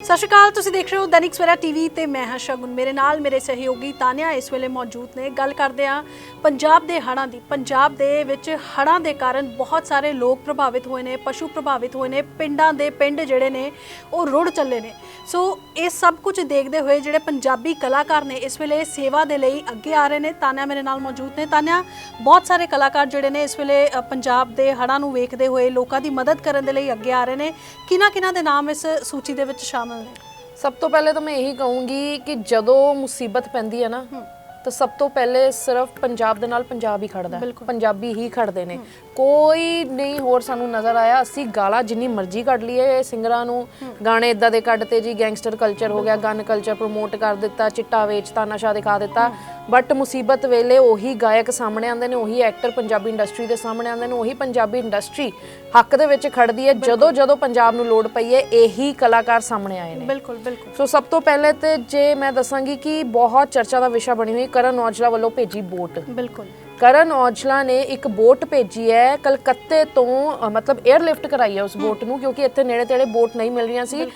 ਸਤਿ ਸ਼੍ਰੀ ਅਕਾਲ, ਤੁਸੀਂ ਦੇਖ ਰਹੇ ਹੋ ਦੈਨਿਕ ਸਵੇਰਾ ਟੀਵੀ ਤੇ ਮੈਂ ਹਾਂ ਸ਼ਗੁਨ। ਮੇਰੇ ਨਾਲ ਮੇਰੇ ਸਹਿਯੋਗੀ ਤਾਨਿਆ ਇਸ ਵੇਲੇ ਮੌਜੂਦ ਨੇ। ਗੱਲ ਕਰਦੇ ਹਾਂ ਪੰਜਾਬ ਦੇ ਹੜ੍ਹਾਂ ਦੀ। ਪੰਜਾਬ ਦੇ ਵਿੱਚ ਹੜ੍ਹਾਂ ਦੇ ਕਾਰਨ ਬਹੁਤ ਸਾਰੇ ਲੋਕ ਪ੍ਰਭਾਵਿਤ ਹੋਏ ਨੇ, ਪਸ਼ੂ ਪ੍ਰਭਾਵਿਤ ਹੋਏ ਨੇ। ਪਿੰਡਾਂ ਦੇ ਪਿੰਡ ਜਿਹੜੇ ਨੇ, ਉਹ ਰੁੜ ਚੱਲੇ ਨੇ। ਸੋ ਇਹ ਸਭ ਕੁਝ ਦੇਖਦੇ ਹੋਏ ਜਿਹੜੇ ਪੰਜਾਬੀ ਕਲਾਕਾਰ ਨੇ ਇਸ ਵੇਲੇ ਸੇਵਾ ਦੇ ਲਈ ਅੱਗੇ ਆ ਰਹੇ ਨੇ। ਤਾਨਿਆ ਮੇਰੇ ਨਾਲ ਮੌਜੂਦ ਨੇ। ਤਾਨਿਆ, ਬਹੁਤ ਸਾਰੇ ਕਲਾਕਾਰ ਜਿਹੜੇ ਨੇ ਇਸ ਵੇਲੇ ਪੰਜਾਬ ਦੇ ਹੜ੍ਹਾਂ ਨੂੰ ਵੇਖਦੇ ਹੋਏ ਲੋਕਾਂ ਦੀ ਮਦਦ ਕਰਨ ਦੇ ਲਈ ਅੱਗੇ ਆ ਰਹੇ ਨੇ। ਕਿਹਨਾਂ ਕਿਹਨਾਂ ਦੇ ਨਾਮ ਇਸ ਸੂਚੀ ਦੇ ਵਿੱਚ ਸ਼ਾਮਲ ਨੇ ਸਭ ਤੋਂ ਪਹਿਲੇ ਤਾਂ ਮੈਂ ਇਹੀ ਕਹੂੰਗੀ ਕਿ ਜਦੋਂ ਮੁਸੀਬਤ ਪੈਂਦੀ ਹੈ ਨਾ ਤਾਂ ਸਭ ਤੋਂ ਪਹਿਲੇ ਸਿਰਫ ਪੰਜਾਬ ਦੇ ਨਾਲ ਪੰਜਾਬ ਹੀ ਖੜਦਾ। ਪੰਜਾਬੀ ਹੀ ਖੜਦੇ ਨੇ। ਕੋਈ ਨਹੀਂ ਹੋਰ ਸਾਨੂੰ ਨਜ਼ਰ ਆਇਆ ਅਸੀਂ ਗਾਲਾਂ ਜਿੰਨੀ ਮਰਜ਼ੀ ਕੱਢ ਲਈਏ ਸਿੰਗਰਾਂ ਨੂੰ ਗਾਣੇ ਇਦਾਂ ਦੇ ਕੱਢਤੇ ਜੀ ਗੈਂਗਸਟਰ ਕਲਚਰ ਹੋ ਗਿਆ ਗਨ ਕਲਚਰ ਪ੍ਰਮੋਟ ਕਰ ਦਿੱਤਾ ਚਿੱਟਾ ਵੇਚਤਾ ਨਸ਼ਾ ਦਿਖਾ ਦਿੱਤਾ। ਬਟ ਮੁਸੀਬਤ ਵੇਲੇ ਉਹੀ ਗਾਇਕ ਸਾਹਮਣੇ ਆਉਂਦੇ ਨੇ ਉਹੀ ਐਕਟਰ ਪੰਜਾਬੀ ਇੰਡਸਟਰੀ ਦੇ ਸਾਹਮਣੇ ਆਉਂਦੇ ਨੇ ਉਹੀ ਪੰਜਾਬੀ ਇੰਡਸਟਰੀ ਹੱਕ ਦੇ ਵਿੱਚ ਖੜਦੀ ਹੈ। ਜਦੋਂ ਜਦੋਂ ਪੰਜਾਬ ਨੂੰ ਲੋੜ ਪਈ ਹੈ ਇਹੀ ਕਲਾਕਾਰ ਸਾਹਮਣੇ ਆਏ ਨੇ। ਬਿਲਕੁਲ ਬਿਲਕੁਲ। ਸੋ ਸਭ ਤੋਂ ਪਹਿਲੇ ਤੇ ਜੇ ਮੈਂ ਦੱਸਾਂਗੀ ਕਿ ਬਹੁਤ ਚਰਚਾ ਦਾ ਵਿਸ਼ਾ ਬਣੀ ਹੋਈ ਕਰਨ ਔਜਲਾ ਵੱਲੋਂ ਭੇਜੀ ਬੋਟ ਬਿਲਕੁਲ। ਕਰਨ ਔਜਲਾ ਨੇ ਇੱਕ ਬੋਟ ਭੇਜੀ ਹੈ। ਕਲਕੱਤੇ ਤੋਂ ਮਤਲਬ 에ਅਰਲਿਫਟ ਕਰਾਈ ਹੈ ਉਸ ਬੋਟ ਨੂੰ ਕਿਉਂਕਿ ਇੱਥੇ ਨੇੜੇ ਤੇੜੇ ਬੋਟ ਨਹੀਂ ਮਿਲ ਰਹੀਆਂ ਸੀ।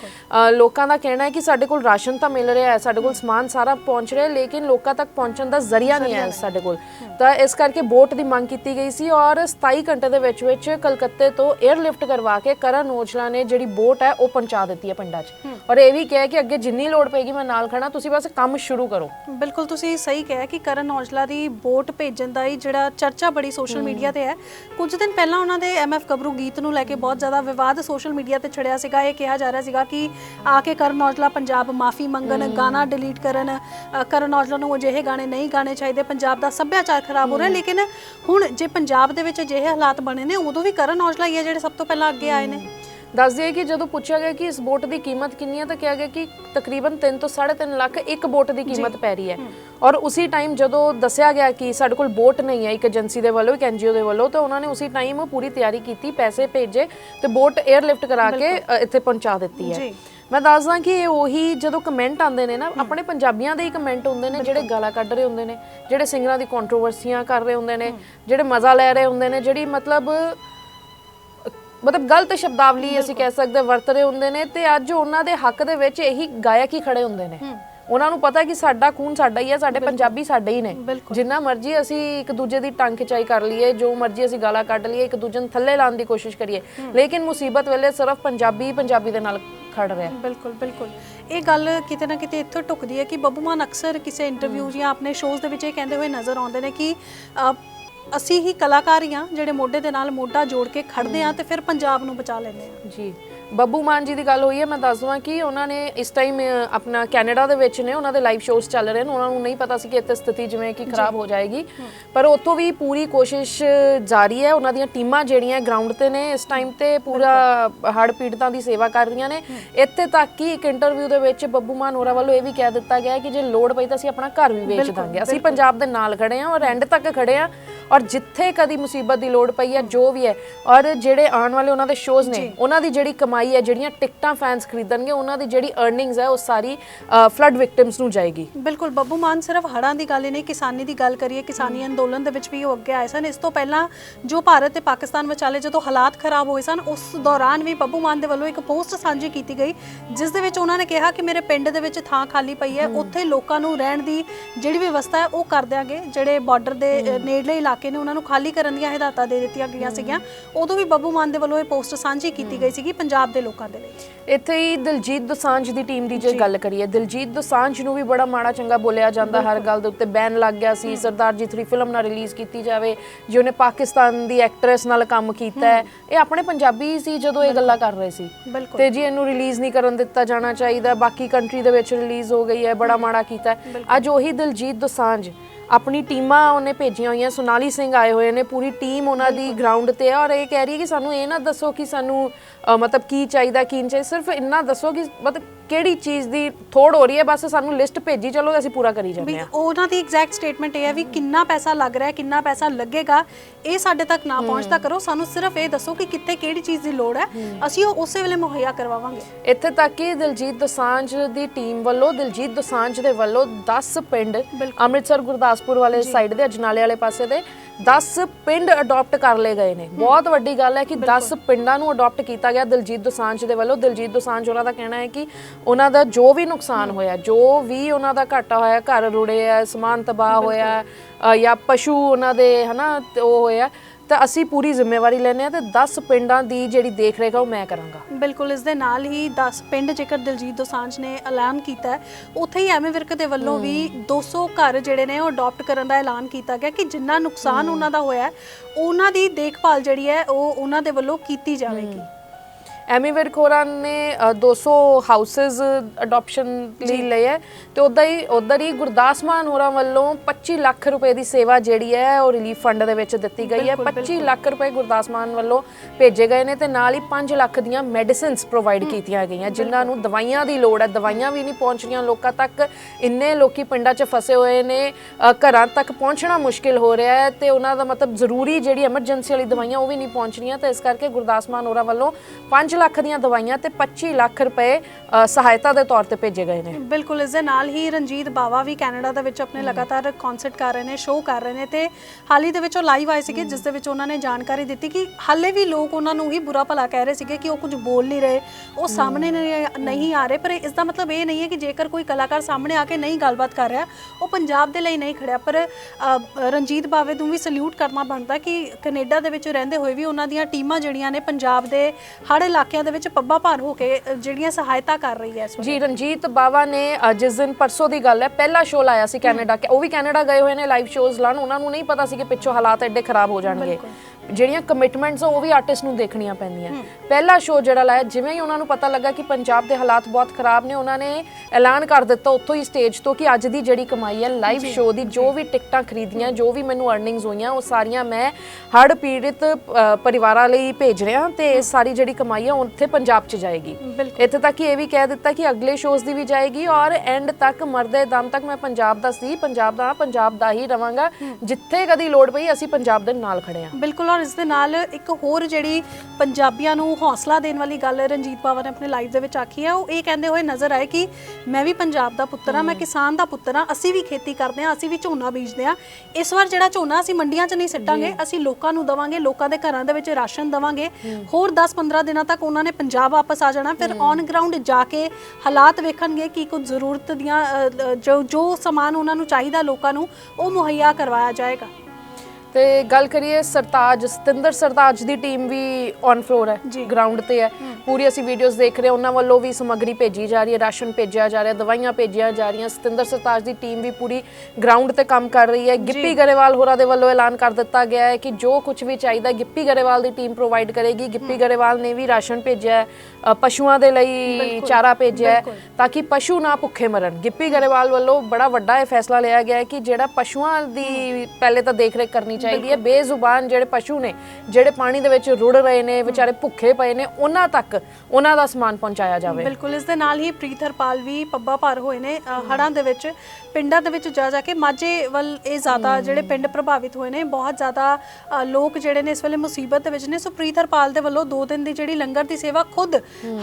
ਲੋਕਾਂ ਦਾ ਕਹਿਣਾ ਹੈ ਕਿ ਸਾਡੇ ਕੋਲ ਰਾਸ਼ਨ ਤਾਂ ਮਿਲ ਰਿਹਾ ਹੈ ਸਾਡੇ ਕੋਲ ਸਮਾਨ ਸਾਰਾ ਪਹੁੰਚ ਰਿਹਾ ਹੈ ਲੇਕਿਨ ਲੋਕਾਂ ਤੱਕ ਪਹੁੰਚਣ ਦਾ ਜ਼ਰੀਆ ਨਹੀਂ ਹੈ ਸਾਡੇ ਕੋਲ। ਤਾਂ ਇਸ ਕਰਕੇ ਬੋਟ ਦੀ ਮੰਗ ਕੀਤੀ ਗਈ ਸੀ ਔਰ 27 ਘੰਟੇ ਦੇ ਵਿੱਚ ਵਿੱਚ ਕਲਕੱਤੇ ਤੋਂ 에ਅਰਲਿਫਟ ਕਰਵਾ ਕੇ ਕਰਨ ਔਜਲਾ ਨੇ ਜਿਹੜੀ ਬੋਟ ਹੈ ਉਹ ਪਹੁੰਚਾ ਦਿੱਤੀ ਹੈ ਪਿੰਡਾਂ 'ਚ। ਔਰ ਇਹ ਵੀ ਕਿਹਾ ਕਿ ਅੱਗੇ ਜਿੰਨੀ ਲੋੜ ਪਏਗੀ ਮੈਂ ਨਾਲ ਖੜਾ ਤੁਸੀਂ ਬਸ ਕੰਮ ਸ਼ੁਰੂ ਕਰੋ। ਬਿਲਕੁਲ ਤੁਸੀਂ ਸਹੀ ਕਿਹਾ ਕਿ ਕਰਨ ਔਜਲਾ ਦੀ ਵੋਟ ਭੇਜਣ ਦਾ ਹੀ ਜਿਹੜਾ ਚਰਚਾ ਬੜੀ ਸੋਸ਼ਲ ਮੀਡੀਆ ਤੇ ਹੈ। ਕੁਝ ਦਿਨ ਪਹਿਲਾਂ ਉਹਨਾਂ ਦੇ ਐਮਐਫ ਗੱਭਰੂ ਗੀਤ ਨੂੰ ਲੈ ਕੇ ਬਹੁਤ ਜ਼ਿਆਦਾ ਵਿਵਾਦ ਸੋਸ਼ਲ ਮੀਡੀਆ ਤੇ ਛੜਿਆ ਸੀਗਾ। ਇਹ ਕਿਹਾ ਜਾ ਰਿਹਾ ਸੀਗਾ ਕਿ ਆ ਕੇ ਕਰਨ ਔਜਲਾ ਪੰਜਾਬ ਮਾਫੀ ਮੰਗਣ ਗਾਣਾ ਡਿਲੀਟ ਕਰਨ ਕਰਨ ਔਜਲਾ ਨੂੰ ਅਜਿਹੇ ਗਾਣੇ ਨਹੀਂ ਗਾਣੇ ਚਾਹੀਦੇ। ਪੰਜਾਬ ਦਾ ਸੱਭਿਆਚਾਰ ਖਰਾਬ ਹੋ ਰਿਹਾ। ਲੇਕਿਨ ਹੁਣ ਜੇ ਪੰਜਾਬ ਦੇ ਵਿੱਚ ਅਜਿਹੇ ਹਾਲਾਤ ਬਣੇ ਨੇ ਉਦੋਂ ਵੀ ਕਰਨ ਔਜਲਾ ਹੀ ਹੈ ਜਿਹੜੇ ਸਭ ਤੋਂ ਪਹਿਲਾਂ ਅੱਗੇ ਆਏ ਨੇ। ਦੱਸ ਦਈਏ ਕਿ ਜਦੋਂ ਪੁੱਛਿਆ ਗਿਆ ਕਿ ਇਸ ਬੋਟ ਦੀ ਕੀਮਤ ਕਿੰਨੀ ਹੈ ਤਾਂ ਕਿਹਾ ਗਿਆ ਕਿ ਤਕਰੀਬਨ 3 ਤੋਂ 3.5 ਲੱਖ ਇੱਕ ਬੋਟ ਦੀ ਕੀਮਤ ਪੈ ਰਹੀ ਹੈ। ਔਰ ਉਸੇ ਟਾਈਮ ਜਦੋਂ ਦੱਸਿਆ ਗਿਆ ਕਿ ਸਾਡੇ ਕੋਲ ਬੋਟ ਨਹੀਂ ਹੈ ਇੱਕ ਏਜੰਸੀ ਦੇ ਵੱਲੋਂ ਇੱਕ ਐਨਜੀਓ ਦੇ ਵੱਲੋਂ ਤਾਂ ਉਹਨਾਂ ਨੇ ਉਸੇ ਟਾਈਮ ਪੂਰੀ ਤਿਆਰੀ ਕੀਤੀ ਪੈਸੇ ਭੇਜੇ ਤੇ ਬੋਟ 에ਅਰਲਿਫਟ ਕਰਾ ਕੇ ਇੱਥੇ ਪਹੁੰਚਾ ਦਿੱਤੀ ਹੈ। ਮੈਂ ਦੱਸਦਾ ਕਿ ਇਹ ਉਹੀ ਜਦੋਂ ਕਮੈਂਟ ਆਉਂਦੇ ਨੇ ਨਾ ਆਪਣੇ ਪੰਜਾਬੀਆਂ ਦੇ ਹੀ ਕਮੈਂਟ ਹੁੰਦੇ ਨੇ ਜਿਹੜੇ ਗਾਲਾਂ ਕੱਢ ਰਹੇ ਹੁੰਦੇ ਨੇ ਜਿਹੜੇ ਸਿੰਗਰਾਂ ਦੀ ਕੰਟਰੋਵਰਸੀਆਂ ਕਰ ਰਹੇ ਹੁੰਦੇ ਨੇ ਜਿਹੜੇ ਮਜ਼ਾ ਲੈ ਰਹੇ ਹੁੰਦੇ ਨੇ ਜਿਹੜੀ ਮਤਲਬ ਮਤਲਬ ਗਲਤ ਸ਼ਬਦਾਵਲੀ ਅਸੀਂ ਕਹਿ ਸਕਦੇ ਵਰਤ ਰਹੇ ਹੁੰਦੇ ਨੇ ਤੇ ਅੱਜ ਉਹਨਾਂ ਦੇ ਹੱਕ ਦੇ ਵਿੱਚ ਇਹੀ ਗਾਇਕ ਹੀ ਖੜੇ ਹੁੰਦੇ ਨੇ। ਉਹਨਾਂ ਨੂੰ ਪਤਾ ਕਿ ਸਾਡਾ ਖੂਨ ਸਾਡਾ ਹੀ ਹੈ ਸਾਡੇ ਪੰਜਾਬੀ ਸਾਡੇ ਹੀ ਨੇ। ਜਿੰਨਾ ਮਰਜ਼ੀ ਅਸੀਂ ਇੱਕ ਦੂਜੇ ਦੀ ਟੰਗ ਖਿਚਾਈ ਕਰ ਲਈਏ ਜੋ ਮਰਜ਼ੀ ਅਸੀਂ ਗਾਲਾਂ ਕੱਢ ਲਈਏ ਇੱਕ ਦੂਜੇ ਨੂੰ ਥੱਲੇ ਲਾਉਣ ਦੀ ਕੋਸ਼ਿਸ਼ ਕਰੀਏ। ਲੇਕਿਨ ਮੁਸੀਬਤ ਵੇਲੇ ਸਿਰਫ ਪੰਜਾਬੀ ਪੰਜਾਬੀ ਦੇ ਨਾਲ ਖੜ ਰਿਹਾ। ਬਿਲਕੁਲ ਬਿਲਕੁਲ। ਇਹ ਗੱਲ ਕਿਤੇ ਨਾ ਕਿਤੇ ਇੱਥੋਂ ਟੁਕਦੀ ਹੈ ਕਿ ਬੱਬੂ ਮਾਨ ਅਕਸਰ ਕਿਸੇ ਇੰਟਰਵਿਊ ਜਾਂ ਆਪਣੇ ਸ਼ੋਜ਼ ਦੇ ਵਿੱਚ ਇਹ ਕਹਿੰਦੇ ਹੋਏ ਨਜ਼ਰ ਆਉਂਦੇ ਨੇ ਕਿ ਅਸੀਂ ਹੀ ਕਲਾਕਾਰ ਹੀ ਹਾਂ ਜਿਹੜੇ ਮੋਢੇ ਦੇ ਨਾਲ ਮੋਢਾ ਜੋੜ ਕੇ ਖੜਦੇ ਹਾਂ ਤੇ ਫਿਰ ਪੰਜਾਬ ਨੂੰ ਬਚਾ ਲੈਂਦੇ ਹਾਂ। ਜੀ ਬੱਬੂ ਮਾਨ ਜੀ ਦੀ ਗੱਲ ਹੋਈ ਹੈ ਮੈਂ ਦੱਸ ਦਵਾਂ ਕਿ ਉਹਨਾਂ ਨੇ ਇਸ ਟਾਈਮ ਆਪਣਾ ਕੈਨੇਡਾ ਦੇ ਵਿੱਚ ਨੇ ਉਹਨਾਂ ਦੇ ਲਾਈਵ ਸ਼ੋਜ਼ ਚੱਲ ਰਹੇ ਨੇ ਉਹਨਾਂ ਨੂੰ ਨਹੀਂ ਪਤਾ ਸੀ ਕਿ ਇੱਥੇ ਸਥਿਤੀ ਜਿਵੇਂ ਕਿ ਖਰਾਬ ਹੋ ਜਾਏਗੀ ਪਰ ਉੱਥੋਂ ਵੀ ਪੂਰੀ ਕੋਸ਼ਿਸ਼ ਜਾਰੀ ਹੈ ਉਹਨਾਂ ਦੀਆਂ ਟੀਮਾਂ ਜਿਹੜੀਆਂ ਗਰਾਊਂਡ ਤੇ ਨੇ ਇਸ ਟਾਈਮ ਤੇ ਪੂਰਾ ਹੜ੍ਹ ਪੀੜਤਾਂ ਦੀ ਸੇਵਾ ਕਰ ਰਹੀਆਂ ਨੇ। ਇੱਥੇ ਤੱਕ ਕਿ ਇੱਕ ਇੰਟਰਵਿਊ ਦੇ ਵਿੱਚ ਬੱਬੂ ਮਾਨ ਹੋਰਾਂ ਵੱਲੋਂ ਇਹ ਵੀ ਕਹਿ ਦਿੱਤਾ ਗਿਆ ਕਿ ਜੇ ਲੋੜ ਪਈ ਤਾਂ ਅਸੀਂ ਆਪਣਾ ਘਰ ਵੀ ਵੇਚ ਦਾਂਗੇ। ਅਸੀਂ ਪੰਜਾਬ ਦੇ ਨਾਲ ਖੜੇ ਹਾਂ ਔਰ ਐਂਡ ਤੱਕ ਖੜੇ ਹਾਂ ਔਰ ਜਿੱਥੇ ਕਦੀ ਮੁਸੀਬਤ ਦੀ ਲੋੜ ਪਈ ਹੈ ਜੋ ਵੀ ਹੈ ਔਰ ਜਿਹੜੇ ਆਉਣ ਵਾਲੇ ਉਹਨਾਂ ਦੇ ਸ਼ੋਜ਼ ਨੇ ਉਹਨਾਂ ਦੀ ਜਿਹੜੀ ਕਮਾਈ ਹੈ ਜਿਹੜੀਆਂ ਟਿਕਟਾਂ ਫੈਨਸ ਖਰੀਦਣਗੇ ਉਹਨਾਂ ਦੀ ਜਿਹੜੀ ਅਰਨਿੰਗਸ ਹੈ ਉਹ ਸਾਰੀ ਫਲੱਡ ਵਿਕਟਿਮਸ ਨੂੰ ਜਾਏਗੀ। ਬਿਲਕੁਲ ਬੱਬੂ ਮਾਨ ਸਿਰਫ ਹੜ੍ਹਾਂ ਦੀ ਗੱਲ ਹੀ ਨਹੀਂ ਕਿਸਾਨੀ ਦੀ ਗੱਲ ਕਰੀਏ ਕਿਸਾਨੀ ਅੰਦੋਲਨ ਦੇ ਵਿੱਚ ਵੀ ਉਹ ਅੱਗੇ ਆਏ ਸਨ। ਇਸ ਤੋਂ ਪਹਿਲਾਂ ਜੋ ਭਾਰਤ ਤੇ ਪਾਕਿਸਤਾਨ ਵਿਚਾਲੇ ਜਦੋਂ ਹਾਲਾਤ ਖਰਾਬ ਹੋਏ ਸਨ ਉਸ ਦੌਰਾਨ ਵੀ ਬੱਬੂ ਮਾਨ ਦੇ ਵੱਲੋਂ ਇੱਕ ਪੋਸਟ ਸਾਂਝੀ ਕੀਤੀ ਗਈ ਜਿਸ ਦੇ ਵਿੱਚ ਉਹਨਾਂ ਨੇ ਕਿਹਾ ਕਿ ਮੇਰੇ ਪਿੰਡ ਦੇ ਵਿੱਚ ਥਾਂ ਖਾਲੀ ਪਈ ਹੈ ਉੱਥੇ ਲੋਕਾਂ ਨੂੰ ਰਹਿਣ ਦੀ ਜਿਹੜੀ ਵਿਵਸਥਾ ਹੈ ਉਹ ਕਰ ਦਿਆਂਗੇ ਜਿਹੜੇ ਬਾਰਡਰ ਦੇ ਨੇੜਲੇ ਇਲਾਕੇ ਨੇ ਉਹਨਾਂ ਨੂੰ ਖਾਲੀ ਕਰਨ ਦੀਆਂ ਹਦਾਇਤਾਂ ਦੇ ਦਿੱਤੀਆਂ ਗਈਆਂ ਸੀਗੀਆਂ। ਉਦੋਂ ਵੀ ਬੱਬੂ ਮਾਨ ਦੇ ਵੱਲੋਂ ਇਹ ਪੋਸਟ ਸਾਂਝੀ ਕੀਤੀ ਗਈ ਸੀਗੀ ਪੰਜਾਬ ਦੇ ਲੋਕਾਂ ਦੇ ਲਈ। ਇੱਥੇ ਹੀ ਦਿਲਜੀਤ ਦੋਸਾਂਝ ਦੀ ਟੀਮ ਦੀ ਜੇ ਗੱਲ ਕਰੀਏ ਦਿਲਜੀਤ ਦੋਸਾਂਝ ਨੂੰ ਵੀ ਬੜਾ ਮਾੜਾ ਚੰਗਾ ਬੋਲਿਆ ਜਾਂਦਾ ਹਰ ਗੱਲ ਦੇ ਉੱਤੇ ਬੈਨ ਲੱਗ ਗਿਆ ਸੀ। ਸਰਦਾਰ ਜੀ 3 ਫਿਲਮ ਨਾ ਰਿਲੀਜ਼ ਕੀਤੀ ਜਾਵੇ ਜੇ ਉਹਨੇ ਪਾਕਿਸਤਾਨ ਦੀ ਐਕਟਰੈਸ ਨਾਲ ਕੰਮ ਕੀਤਾ ਹੈ ਇਹ ਆਪਣੇ ਪੰਜਾਬੀ ਸੀ ਜਦੋਂ ਇਹ ਗੱਲਾਂ ਕਰ ਰਹੇ ਸੀ। ਬਿਲਕੁਲ। ਤੇ ਜੀ ਇਹਨੂੰ ਰਿਲੀਜ਼ ਨਹੀਂ ਕਰਨ ਦਿੱਤਾ ਜਾਣਾ ਚਾਹੀਦਾ ਬਾਕੀ ਕੰਟਰੀ ਦੇ ਵਿੱਚ ਰਿਲੀਜ਼ ਹੋ ਗਈ ਹੈ ਬੜਾ ਮਾੜਾ ਕੀਤਾ। ਅੱਜ ਉਹੀ ਦਿਲਜੀਤ ਦੋਸਾਂਝ ਆਪਣੀ ਟੀਮਾਂ ਉਹਨੇ ਭੇਜੀਆਂ ਹੋਈਆਂ ਸੋਨਾਲੀ ਸਿੰਘ ਆਏ ਹੋਏ ਨੇ ਪੂਰੀ ਟੀਮ ਉਹਨਾਂ ਦੀ ਗਰਾਊਂਡ ਤੇ ਹੈ ਔਰ ਇਹ ਕਹਿ ਰਹੀ ਹੈ ਕਿ ਸਾਨੂੰ ਇਹ ਨਾ ਦੱਸੋ ਕਿ ਸਾਨੂੰ ਅ, ਮਤਲਬ ਕੀ ਚਾਹੀਦਾ ਕੀ ਨਹੀਂ ਚਾਹੀਦਾ ਸਿਰਫ ਇੰਨਾ ਦੱਸੋ ਕਿ ਮਤਲਬ ਕਿਹੜੀ ਚੀਜ਼ ਦੀ ਥੋੜ ਹੋ ਰਹੀ ਹੈ ਬਸ ਸਾਨੂੰ ਲਿਸਟ ਭੇਜੀ ਚਲੋ ਅਸੀਂ ਪੂਰਾ ਕਰੀ ਜਾਂਦੇ ਵੀ ਹਾਂ। ਉਹਨਾਂ ਦੀ ਐਗਜ਼ੈਕਟ ਸਟੇਟਮੈਂਟ ਇਹ ਹੈ ਵੀ ਕਿੰਨਾ ਪੈਸਾ ਲੱਗ ਰਿਹਾ ਹੈ ਕਿੰਨਾ ਪੈਸਾ ਲੱਗੇਗਾ ਇਹ ਸਾਡੇ ਤੱਕ ਨਾ ਪਹੁੰਚਦਾ ਕਰੋ ਸਾਨੂੰ ਸਿਰਫ ਇਹ ਦੱਸੋ ਕਿ ਕਿੱਥੇ ਕਿਹੜੀ ਚੀਜ਼ ਦੀ ਲੋੜ ਹੈ ਅਸੀਂ ਉਹ ਉਸੇ ਵੇਲੇ ਮੁਹੱਈਆ ਕਰਵਾਵਾਂਗੇ। ਇੱਥੇ ਤੱਕ ਕਿ ਦਿਲਜੀਤ ਦੋਸਾਂਝ ਦੀ ਟੀਮ ਵੱਲੋਂ ਦਿਲਜੀਤ ਦੋਸਾਂਝ ਦੇ ਵੱਲੋਂ 10 ਪਿੰਡ ਅੰਮ੍ਰਿਤਸਰ ਗੁਰਦਾਸਪੁਰ ਵਾਲੇ ਸਾਈਡ ਦੇ ਅਜਨਾਲੇ ਵਾਲੇ ਪਾਸੇ ਦੇ 10 ਪਿੰਡ ਅਡਾਪਟ ਕਰ ਲਏ ਗਏ ਨੇ। ਬਹੁਤ ਵੱਡੀ ਗੱਲ ਹੈ ਕਿ 10 ਪਿੰਡਾਂ ਨੂੰ ਅਡਾਪਟ ਕੀਤਾ ਗਿਆ ਦਿਲਜੀਤ ਦੋਸਾਂਝ ਦੇ ਵੱਲੋਂ। ਦਿਲਜੀਤ ਦੋਸਾਂਝ ਉਹਨਾਂ ਦਾ ਕਹਿਣਾ ਹੈ ਕਿ ਉਹਨਾਂ ਦਾ ਜੋ ਵੀ ਨੁਕਸਾਨ ਹੋਇਆ ਜੋ ਵੀ ਉਹਨਾਂ ਦਾ ਘਾਟਾ ਹੋਇਆ ਘਰ ਰੁੜੇ ਆ ਸਮਾਨ ਤਬਾਹ ਹੋਇਆ ਜਾਂ ਪਸ਼ੂ ਉਹਨਾਂ ਦੇ ਹਨਾ ਉਹ ਹੋਇਆ ਤਾਂ ਅਸੀਂ ਪੂਰੀ ਜ਼ਿੰਮੇਵਾਰੀ ਲੈਨੇ ਆ ਤੇ 10 ਪਿੰਡਾਂ ਦੀ ਜਿਹੜੀ ਦੇਖ ਰੇਖ ਆ ਉਹ ਮੈਂ ਕਰਾਂਗਾ। ਬਿਲਕੁਲ ਇਸ ਦੇ ਨਾਲ ਹੀ 10 ਪਿੰਡ ਜੇਕਰ ਦਿਲਜੀਤ ਦੋਸਾਂਝ ਨੇ ਐਲਾਨ ਕੀਤਾ ਉੱਥੇ ਹੀ ਐਵੇਂ ਵਿਰਕ ਦੇ ਵੱਲੋਂ ਵੀ 200 ਘਰ ਜਿਹੜੇ ਨੇ ਉਹ ਅਡਾਪਟ ਕਰਨ ਦਾ ਐਲਾਨ ਕੀਤਾ ਗਿਆ ਕਿ ਜਿੰਨਾ ਨੁਕਸਾਨ ਉਹਨਾਂ ਦਾ ਹੋਇਆ ਉਹਨਾਂ ਦੀ ਦੇਖਭਾਲ ਜਿਹੜੀ ਹੈ ਉਹ ਉਹਨਾਂ ਦੇ ਵੱਲੋਂ ਕੀਤੀ ਜਾਵੇਗੀ। ਐਮੀ ਵਿਰਕ ਹੋਰਾਂ ਨੇ ਅ, 200 ਹਾਊਸਸ ਅਡਾਪਸ਼ਨ ਲਈ ਲਏ ਹੈ ਤੇ ਉਦਾਂ ਹੀ ਉਧਰ ਹੀ ਗੁਰਦਾਸ ਮਾਨ ਹੋਰਾਂ ਵੱਲੋਂ 25 ਲੱਖ ਰੁਪਏ ਦੀ ਸੇਵਾ ਜਿਹੜੀ ਹੈ ਉਹ ਰਿਲੀਫ ਫੰਡ ਦੇ ਵਿੱਚ ਦਿੱਤੀ ਗਈ ਹੈ। 25 ਲੱਖ ਰੁਪਏ ਗੁਰਦਾਸ ਮਾਨ ਵੱਲੋਂ ਭੇਜੇ ਗਏ ਨੇ ਤੇ ਨਾਲ ਹੀ 5 ਲੱਖ ਦੀਆਂ ਮੈਡੀਸਿਨਸ ਪ੍ਰੋਵਾਈਡ ਕੀਤੀਆਂ ਗਈਆਂ ਜਿਨ੍ਹਾਂ ਨੂੰ ਦਵਾਈਆਂ ਦੀ ਲੋੜ ਹੈ। ਦਵਾਈਆਂ ਵੀ ਨਹੀਂ ਪਹੁੰਚ ਰਹੀਆਂ ਲੋਕਾਂ ਤੱਕ ਇੰਨੇ ਲੋਕੀ ਪਿੰਡਾਂ 'ਚ ਫਸੇ ਹੋਏ ਨੇ ਅ, ਘਰਾਂ ਤੱਕ ਪਹੁੰਚਣਾ ਮੁਸ਼ਕਿਲ ਹੋ ਰਿਹਾ ਹੈ ਤੇ ਉਹਨਾਂ ਦਾ ਮਤਲਬ ਜ਼ਰੂਰੀ ਜਿਹੜੀ ਐਮਰਜੈਂਸੀ ਵਾਲੀ ਦਵਾਈਆਂ ਉਹ ਵੀ ਨਹੀਂ ਪਹੁੰਚ ਰਹੀਆਂ ਤੇ ਇਸ ਕਰਕੇ ਗੁਰਦਾਸ ਮਾਨ ਹੋਰਾਂ ਵੱਲੋਂ 5 ਲੱਖ ਦੀਆਂ ਦਵਾਈਆਂ ਤੇ 25 ਲੱਖ ਰੁਪਏ ਅ, ਸਹਾਇਤਾ ਦੇ ਤੌਰ ਤੇ ਭੇਜੇ ਗਏ ਨੇ। ਬਿਲਕੁਲ ਇਸ ਦੇ ਨਾਲ ਹੀ ਰਣਜੀਤ ਬਾਵਾ ਵੀ ਕੈਨੇਡਾ ਦੇ ਵਿੱਚ ਆਪਣੇ ਲਗਾਤਾਰ ਕਨਸਰਟ ਕਰ ਰਹੇ ਨੇ ਸ਼ੋਅ ਕਰ ਰਹੇ ਨੇ ਤੇ ਹਾਲ ਹੀ ਦੇ ਵਿੱਚ ਉਹ ਲਾਈਵ ਆਏ ਸੀਗੇ ਜਿਸ ਦੇ ਵਿੱਚ ਉਹਨਾਂ ਨੇ ਜਾਣਕਾਰੀ ਦਿੱਤੀ ਕਿ ਹਾਲੇ ਵੀ ਲੋਕ ਉਹਨਾਂ ਨੂੰ ਹੀ ਬੁਰਾ ਭਲਾ ਕਹਿ ਰਹੇ ਸੀਗੇ ਕਿ ਉਹ ਕੁਝ ਬੋਲ ਨਹੀਂ ਰਹੇ ਉਹ ਸਾਹਮਣੇ ਨਹੀਂ- ਨਹੀਂ ਆ ਰਹੇ ਪਰ ਇਸ ਦਾ ਮਤਲਬ ਇਹ ਨਹੀਂ ਹੈ ਕਿ ਜੇਕਰ ਕੋਈ ਕਲਾਕਾਰ ਸਾਹਮਣੇ ਆ ਕੇ ਨਹੀਂ ਗੱਲਬਾਤ ਕਰ ਰਿਹਾ ਉਹ ਪੰਜਾਬ ਦੇ ਲਈ ਨਹੀਂ ਖੜਿਆ ਪਰ ਅ, ਰਣਜੀਤ ਬਾਵੇ ਨੂੰ ਵੀ ਸਲੂਟ ਕਰਨਾ ਬਣਦਾ ਕਿ ਕੈਨੇਡਾ ਦੇ ਵਿੱਚ ਰਹਿੰਦੇ ਹੋਏ ਵੀ ਉਹਨਾਂ ਦੀਆਂ ਟੀਮਾਂ ਜਿਹੜੀਆਂ ਨੇ ਪੰਜਾਬ ਦੇ ਹੜ ਇਲਾਕਿਆਂ ਦੇ ਵਿੱਚ ਪੱਬਾਂ ਭਾਰ ਹੋ ਕੇ ਅ, ਜਿਹੜੀਆਂ ਸਹਾਇਤਾ ਕਰ ਰਹੀ ਹੈ ਇਸ ਵੇਲੇ। ਜੀ ਰਣਜੀਤ ਬਾਵਾ ਨੇ ਅ, ਜਿਸ ਦਿਨ ਪਰਸੋਂ ਦੀ ਗੱਲ ਹੈ ਪਹਿਲਾ ਸ਼ੋਅ ਲਾਇਆ ਸੀ ਕੈਨੇਡਾ ਉਹ ਵੀ ਕੈਨੇਡਾ ਗਏ ਹੋਏ ਨੇ ਲਾਈਵ ਸ਼ੋਜ਼ ਲਾਣ ਉਹਨਾਂ ਨੂੰ ਨਹੀਂ ਪਤਾ ਸੀ ਕਿ ਪਿੱਛੋਂ ਹਾਲਾਤ ਐਡੇ ਖਰਾਬ ਹੋ ਜਾਣਗੇ। ਜਿਹੜੀਆਂ ਕਮਿਟਮੈਂਟਸ ਉਹ ਵੀ ਆਰਟਿਸਟ ਨੂੰ ਦੇਖਣੀਆਂ ਪੈਂਦੀਆਂ। ਪਹਿਲਾ ਸ਼ੋਅ ਜਿਹੜਾ ਲਾਇਆ ਜਿਵੇਂ ਹੀ ਉਹਨਾਂ ਨੂੰ ਪਤਾ ਲੱਗਾ ਕਿ ਪੰਜਾਬ ਦੇ ਹਾਲਾਤ ਬਹੁਤ ਖਰਾਬ ਨੇ ਉਹਨਾਂ ਨੇ ਐਲਾਨ ਕਰ ਦਿੱਤਾ ਉੱਥੋਂ ਹੀ ਸਟੇਜ ਤੋਂ ਕਿ ਅੱਜ ਦੀ ਜਿਹੜੀ ਕਮਾਈ ਹੈ ਲਾਈਵ ਸ਼ੋਅ ਦੀ ਜੋ ਵੀ ਟਿਕਟਾਂ ਖਰੀਦੀਆਂ ਜੋ ਵੀ ਮੈਨੂੰ ਅਰਨਿੰਗਸ ਹੋਈਆਂ ਉਹ ਸਾਰੀਆਂ ਮੈਂ ਹੜ੍ਹ ਪੀੜਿਤ ਪਰਿਵਾਰਾਂ ਲਈ ਭੇਜ ਰਿਹਾ ਤੇ ਇਹ ਸਾਰੀ ਜਿਹੜੀ ਕਮਾਈ ਹੈ ਉੱਥੇ ਪੰਜਾਬ 'ਚ ਜਾਏਗੀ। ਇੱਥੇ ਤੱਕ ਕਿ ਇਹ ਵੀ ਕਹਿ ਦਿੱਤਾ ਕਿ ਅਗਲੇ ਸ਼ੋਜ਼ ਦੀ ਵੀ ਜਾਏਗੀ ਔਰ ਐਂਡ ਤੱਕ ਮਰਦੇ ਦਮ ਤੱਕ ਮੈਂ ਪੰਜਾਬ ਦਾ ਸੀ ਪੰਜਾਬ ਦਾ ਪੰਜਾਬ ਦਾ ਹੀ ਰਵਾਂਗਾ। ਜਿੱਥੇ ਕਦੀ ਲੋੜ ਪਈ ਅਸੀਂ ਪੰਜਾਬ ਦੇ ਨਾਲ ਖੜੇ ਆ ਬਿਲਕੁਲ ਔਰ ਇਸ ਦੇ ਨਾਲ ਇੱਕ ਹੋਰ ਜਿਹੜੀ ਪੰਜਾਬੀਆਂ ਨੂੰ ਹੌਸਲਾ ਦੇਣ ਵਾਲੀ ਗੱਲ ਰਣਜੀਤ ਬਾਵਾ ਨੇ ਆਪਣੇ ਲਾਈਵ ਦੇ ਵਿੱਚ ਆਖੀ ਹੈ ਉਹ ਇਹ ਕਹਿੰਦੇ ਹੋਏ ਨਜ਼ਰ ਆਏ ਕਿ ਮੈਂ ਵੀ ਪੰਜਾਬ ਦਾ ਪੁੱਤਰ ਹਾਂ ਮੈਂ ਕਿਸਾਨ ਦਾ ਪੁੱਤਰ ਹਾਂ ਅਸੀਂ ਵੀ ਖੇਤੀ ਕਰਦੇ ਹਾਂ ਅਸੀਂ ਵੀ ਝੋਨਾ ਬੀਜਦੇ ਹਾਂ। ਇਸ ਵਾਰ ਜਿਹੜਾ ਝੋਨਾ ਅਸੀਂ ਮੰਡੀਆਂ 'ਚ ਨਹੀਂ ਸਿੱਟਾਂਗੇ ਅਸੀਂ ਲੋਕਾਂ ਨੂੰ ਦਵਾਂਗੇ ਲੋਕਾਂ ਦੇ ਘਰਾਂ ਦੇ ਵਿੱਚ ਰਾਸ਼ਨ ਦਵਾਂਗੇ। ਹੋਰ 10-15 ਦਿਨਾਂ ਤੱਕ ਉਹਨਾਂ ਨੇ ਪੰਜਾਬ ਵਾਪਸ ਆ ਜਾਣਾ ਫਿਰ ਔਨ ਗਰਾਊਂਡ ਜਾ ਕੇ ਹਾਲਾਤ ਵੇਖਣਗੇ ਕਿ ਕੁਝ ਜ਼ਰੂਰਤ ਦੀਆਂ ਜੋ ਜੋ ਸਮਾਨ ਉਹਨਾਂ ਨੂੰ ਚਾਹੀਦਾ ਲੋਕਾਂ ਨੂੰ ਉਹ ਮੁਹੱਈਆ ਕਰਵਾਇਆ ਜਾਏਗਾ। ਤੇ ਗੱਲ ਕਰੀਏ ਸਰਤਾਜ ਸਤਿੰਦਰ ਸਰਤਾਜ ਦੀ ਟੀਮ ਵੀ ਔਨ ਫਲੋਰ ਹੈ। ਗਰਾਊਂਡ ਤੇ ਹੈ। ਪੂਰੀ ਅਸੀਂ ਵੀਡੀਓਜ਼ ਦੇਖ ਰਹੇ ਉਹਨਾਂ ਵੱਲੋਂ ਵੀ ਸਮੱਗਰੀ ਭੇਜੀ ਜਾ ਰਹੀ ਹੈ ਰਾਸ਼ਨ ਭੇਜਿਆ ਜਾ ਰਿਹਾ ਦਵਾਈਆਂ ਭੇਜੀਆਂ ਜਾ ਰਹੀਆਂ ਸਤਿੰਦਰ ਸਰਤਾਜ ਦੀ ਟੀਮ ਵੀ ਪੂਰੀ ਗਰਾਊਂਡ ਤੇ ਕੰਮ ਕਰ ਰਹੀ ਹੈ। ਗਿੱਪੀ ਗਰੇਵਾਲ ਹੋਰਾਂ ਦੇ ਵੱਲੋਂ ਐਲਾਨ ਕਰ ਦਿੱਤਾ ਗਿਆ ਹੈ ਕਿ ਜੋ ਕੁਝ ਵੀ ਚਾਹੀਦਾ ਗਿੱਪੀ ਗਰੇਵਾਲ ਦੀ ਟੀਮ ਪ੍ਰੋਵਾਈਡ ਕਰੇਗੀ। ਗਿੱਪੀ ਗਰੇਵਾਲ ਨੇ ਵੀ ਰਾਸ਼ਨ ਭੇਜਿਆ ਪਸ਼ੂਆਂ ਦੇ ਲਈ ਚਾਰਾ ਭੇਜਿਆ ਹੈ ਤਾਂ ਕਿ ਪਸ਼ੂ ਨਾ ਭੁੱਖੇ ਮਰਨ। ਗਿੱਪੀ ਗਰੇਵਾਲ ਵੱਲੋਂ ਬੜਾ ਵੱਡਾ ਇਹ ਫੈਸਲਾ ਲਿਆ ਗਿਆ ਹੈ ਕਿ ਜਿਹੜਾ ਪਸ਼ੂਆਂ ਦੀ ਪਹਿਲੇ ਤਾਂ ਦੇਖ ਰੇਖ ਕਰਨੀ ਚਾਹੀਦੀ ਹੈ। ਬੇਜ਼ੁਬਾਨ ਜਿਹੜੇ ਪਸ਼ੂ ਨੇ ਜਿਹੜੇ ਪਾਣੀ ਦੇ ਵਿੱਚ ਰੁੜ ਰਹੇ ਨੇ ਵਿਚਾਰੇ ਭੁੱਖੇ ਪਏ ਨੇ ਉਹਨਾਂ ਤੱਕ ਉਹਨਾਂ ਦਾ ਸਮਾਨ ਪਹੁੰਚਾਇਆ ਜਾਵੇ। ਬਿਲਕੁਲ ਇਸ ਦੇ ਨਾਲ ਹੀ ਪ੍ਰੀਤ ਹਰਪਾਲ ਵੀ ਪੱਬਾ ਭਰ ਹੋਏ ਨੇ ਅ, ਹੜ੍ਹਾਂ ਦੇ ਵਿੱਚ। ਪਿੰਡਾਂ ਦੇ ਵਿੱਚ ਜਾ ਜਾ ਕੇ ਮਾਝੇ ਵੱਲ ਇਹ ਜ਼ਿਆਦਾ ਜਿਹੜੇ ਪਿੰਡ ਪ੍ਰਭਾਵਿਤ ਹੋਏ ਨੇ ਬਹੁਤ ਜ਼ਿਆਦਾ ਲੋਕ ਜਿਹੜੇ ਨੇ ਇਸ ਵੇਲੇ ਮੁਸੀਬਤ ਦੇ ਵਿੱਚ ਨੇ। ਸੋ ਪ੍ਰੀਤ ਹਰਪਾਲ ਦੇ ਵੱਲੋਂ ਦੋ ਦਿਨ ਦੀ ਜਿਹੜੀ ਲੰਗਰ ਦੀ ਸੇਵਾ ਖੁਦ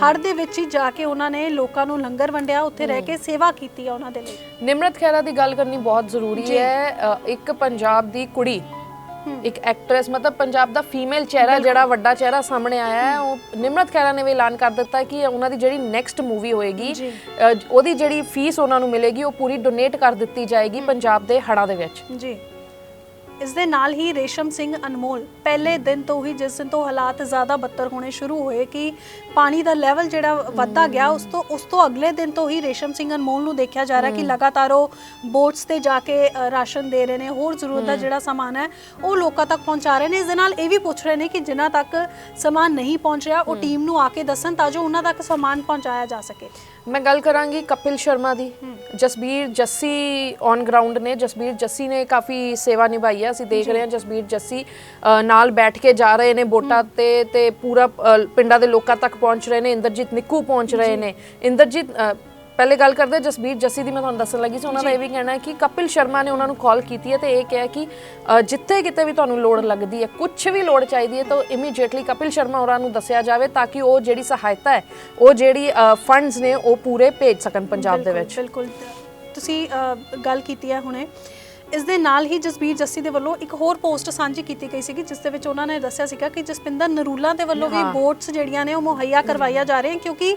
ਹੜ੍ਹ ਦੇ ਵਿੱਚ ਹੀ ਜਾ ਕੇ ਉਹਨਾਂ ਨੇ ਲੋਕਾਂ ਨੂੰ ਲੰਗਰ ਵੰਡਿਆ ਉੱਥੇ ਰਹਿ ਕੇ ਸੇਵਾ ਕੀਤੀ ਆ ਉਹਨਾਂ ਦੇ ਲਈ। ਨਿਮਰਤ ਖਹਿਰਾ ਦੀ ਗੱਲ ਕਰਨੀ ਬਹੁਤ ਜ਼ਰੂਰੀ ਹੈ। ਇੱਕ ਪੰਜਾਬ ਦੀ ਕੁੜੀ ਇੱਕ ਐਕਟ੍ਰੈਸ ਮਤਲਬ ਪੰਜਾਬ ਦਾ ਫੀਮੇਲ ਚਿਹਰਾ ਜਿਹੜਾ ਵੱਡਾ ਚਿਹਰਾ ਸਾਹਮਣੇ ਆਇਆ ਹੈ ਉਹ ਨਿਮਰਤ ਖਹਿਰਾ ਨੇ ਵੀ ਐਲਾਨ ਕਰ ਦਿੱਤਾ ਕਿ ਉਹਨਾਂ ਦੀ ਜਿਹੜੀ ਨੈਕਸਟ ਮੂਵੀ ਹੋਏਗੀ। ਅ, ਉਹਦੀ ਜਿਹੜੀ ਫੀਸ ਉਹਨਾਂ ਨੂੰ ਮਿਲੇਗੀ ਉਹ ਪੂਰੀ ਡੋਨੇਟ ਕਰ ਦਿੱਤੀ ਜਾਏਗੀ ਪੰਜਾਬ ਦੇ ਹੜ੍ਹਾਂ ਦੇ ਵਿੱਚ। ਜੀ। ਇਸ ਦੇ ਨਾਲ ਹੀ ਰੇਸ਼ਮ ਸਿੰਘ ਅਨਮੋਲ ਪਹਿਲੇ ਦਿਨ ਤੋਂ ਹੀ ਜਿਸ ਦਿਨ ਤੋਂ ਹਾਲਾਤ ਜ਼ਿਆਦਾ ਬੱਤਰ ਹੋਣੇ ਸ਼ੁਰੂ ਹੋਏ ਕਿ ਪਾਣੀ ਦਾ ਲੈਵਲ ਜਿਹੜਾ ਵੱਧਦਾ ਗਿਆ ਉਸ ਤੋਂ ਉਸ ਤੋਂ ਅਗਲੇ ਦਿਨ ਤੋਂ ਹੀ ਰੇਸ਼ਮ ਸਿੰਘ ਅਨਮੋਲ ਨੂੰ ਦੇਖਿਆ ਜਾ ਰਿਹਾ ਕਿ ਲਗਾਤਾਰ ਉਹ ਬੋਟਸ ਤੇ ਜਾ ਕੇ ਰਾਸ਼ਨ ਦੇ ਰਹੇ ਨੇ ਹੋਰ ਜ਼ਰੂਰਤ ਦਾ ਜਿਹੜਾ ਸਮਾਨ ਹੈ ਉਹ ਲੋਕਾਂ ਤੱਕ ਪਹੁੰਚਾ ਰਹੇ ਨੇ। ਇਸ ਦੇ ਨਾਲ ਇਹ ਵੀ ਪੁੱਛ ਰਹੇ ਨੇ ਕਿ ਜਿਨ੍ਹਾਂ ਤੱਕ ਸਮਾਨ ਨਹੀਂ ਪਹੁੰਚ ਰਿਹਾ ਉਹ ਟੀਮ ਨੂੰ ਆ ਕੇ ਦੱਸਣ ਤਾਂ ਜੋ ਉਹਨਾਂ ਤੱਕ ਸਮਾਨ ਪਹੁੰਚਾਇਆ ਜਾ ਸਕੇ। ਮੈਂ ਗੱਲ ਕਰਾਂਗੀ ਕਪਿਲ ਸ਼ਰਮਾ ਦੀ। ਜਸਬੀਰ ਜੱਸੀ ਔਨ ਗਰਾਊਂਡ ਨੇ। ਜਸਬੀਰ ਜੱਸੀ ਨੇ ਕਾਫੀ ਸੇਵਾ ਨਿਭਾਈ ਹੈ ਅਸੀਂ ਦੇਖ ਰਹੇ ਹਾਂ ਜਸਬੀਰ ਜੱਸੀ ਨਾਲ ਬੈਠ ਕੇ ਜਾ ਰਹੇ ਨੇ ਵੋਟਾਂ ਤੇ ਤੇ ਪੂਰਾ ਪਿੰਡਾਂ ਦੇ ਲੋਕਾਂ ਤੱਕ ਪਹੁੰਚ ਰਹੇ ਨੇ। ਇੰਦਰਜੀਤ ਨਿੱਕੂ ਪਹੁੰਚ ਰਹੇ ਨੇ। ਇੰਦਰਜੀਤ ਪਹਿਲੇ ਗੱਲ ਕਰਦੇ ਜਸਬੀਰ ਜੱਸੀ ਦੀ ਮੈਂ ਤੁਹਾਨੂੰ ਦੱਸਣ ਲੱਗੀ ਸੀ ਉਹਨਾਂ ਦਾ ਇਹ ਵੀ ਕਹਿਣਾ ਹੈ ਕਿ ਕਪਿਲ ਸ਼ਰਮਾ ਨੇ ਉਹਨਾਂ ਨੂੰ ਕਾਲ ਕੀਤੀ ਹੈ ਤੇ ਇਹ ਕਿਹਾ ਕਿ ਅ, ਜਿੱਥੇ ਕਿਤੇ ਵੀ ਤੁਹਾਨੂੰ ਲੋੜ ਲੱਗਦੀ ਹੈ ਕੁਝ ਵੀ ਲੋੜ ਚਾਹੀਦੀ ਹੈ ਤਾਂ ਇਮੀਡੀਏਟਲੀ ਕਪਿਲ ਸ਼ਰਮਾ ਹੋਰਾਂ ਨੂੰ ਦੱਸਿਆ ਜਾਵੇ ਤਾਂ ਕਿ ਉਹ ਜਿਹੜੀ ਸਹਾਇਤਾ ਹੈ ਉਹ ਜਿਹੜੀ ਫੰਡਸ ਨੇ ਉਹ ਪੂਰੇ ਭੇਜ ਸਕਣ ਪੰਜਾਬ ਦੇ ਬਿਲਕੁਲ, ਵਿੱਚ। ਬਿਲਕੁਲ। ਤੁਸੀਂ ਅ, ਗੱਲ ਕੀਤੀ ਹੈ ਹੁਣੇ। ਇਸ ਦੇ ਨਾਲ ਹੀ ਜਸਬੀਰ ਜੱਸੀ ਦੇ ਵੱਲੋਂ ਇੱਕ ਹੋਰ ਪੋਸਟ ਸਾਂਝੀ ਕੀਤੀ ਗਈ ਸੀਗੀ ਜਿਸ ਦੇ ਵਿੱਚ ਉਹਨਾਂ ਨੇ ਦੱਸਿਆ ਸੀਗਾ ਕਿ ਜਸਪਿੰਦਰ ਨਰੂਲਾ ਦੇ ਵੱਲੋਂ ਵੀ। ਬੋਟਸ ਜਿਹੜੀਆਂ ਨੇ ਉਹ ਮੁਹੱਈਆ ਕਰਵਾਈਆਂ ਜਾ ਰਹੀਆਂ ਕਿਉਂਕਿ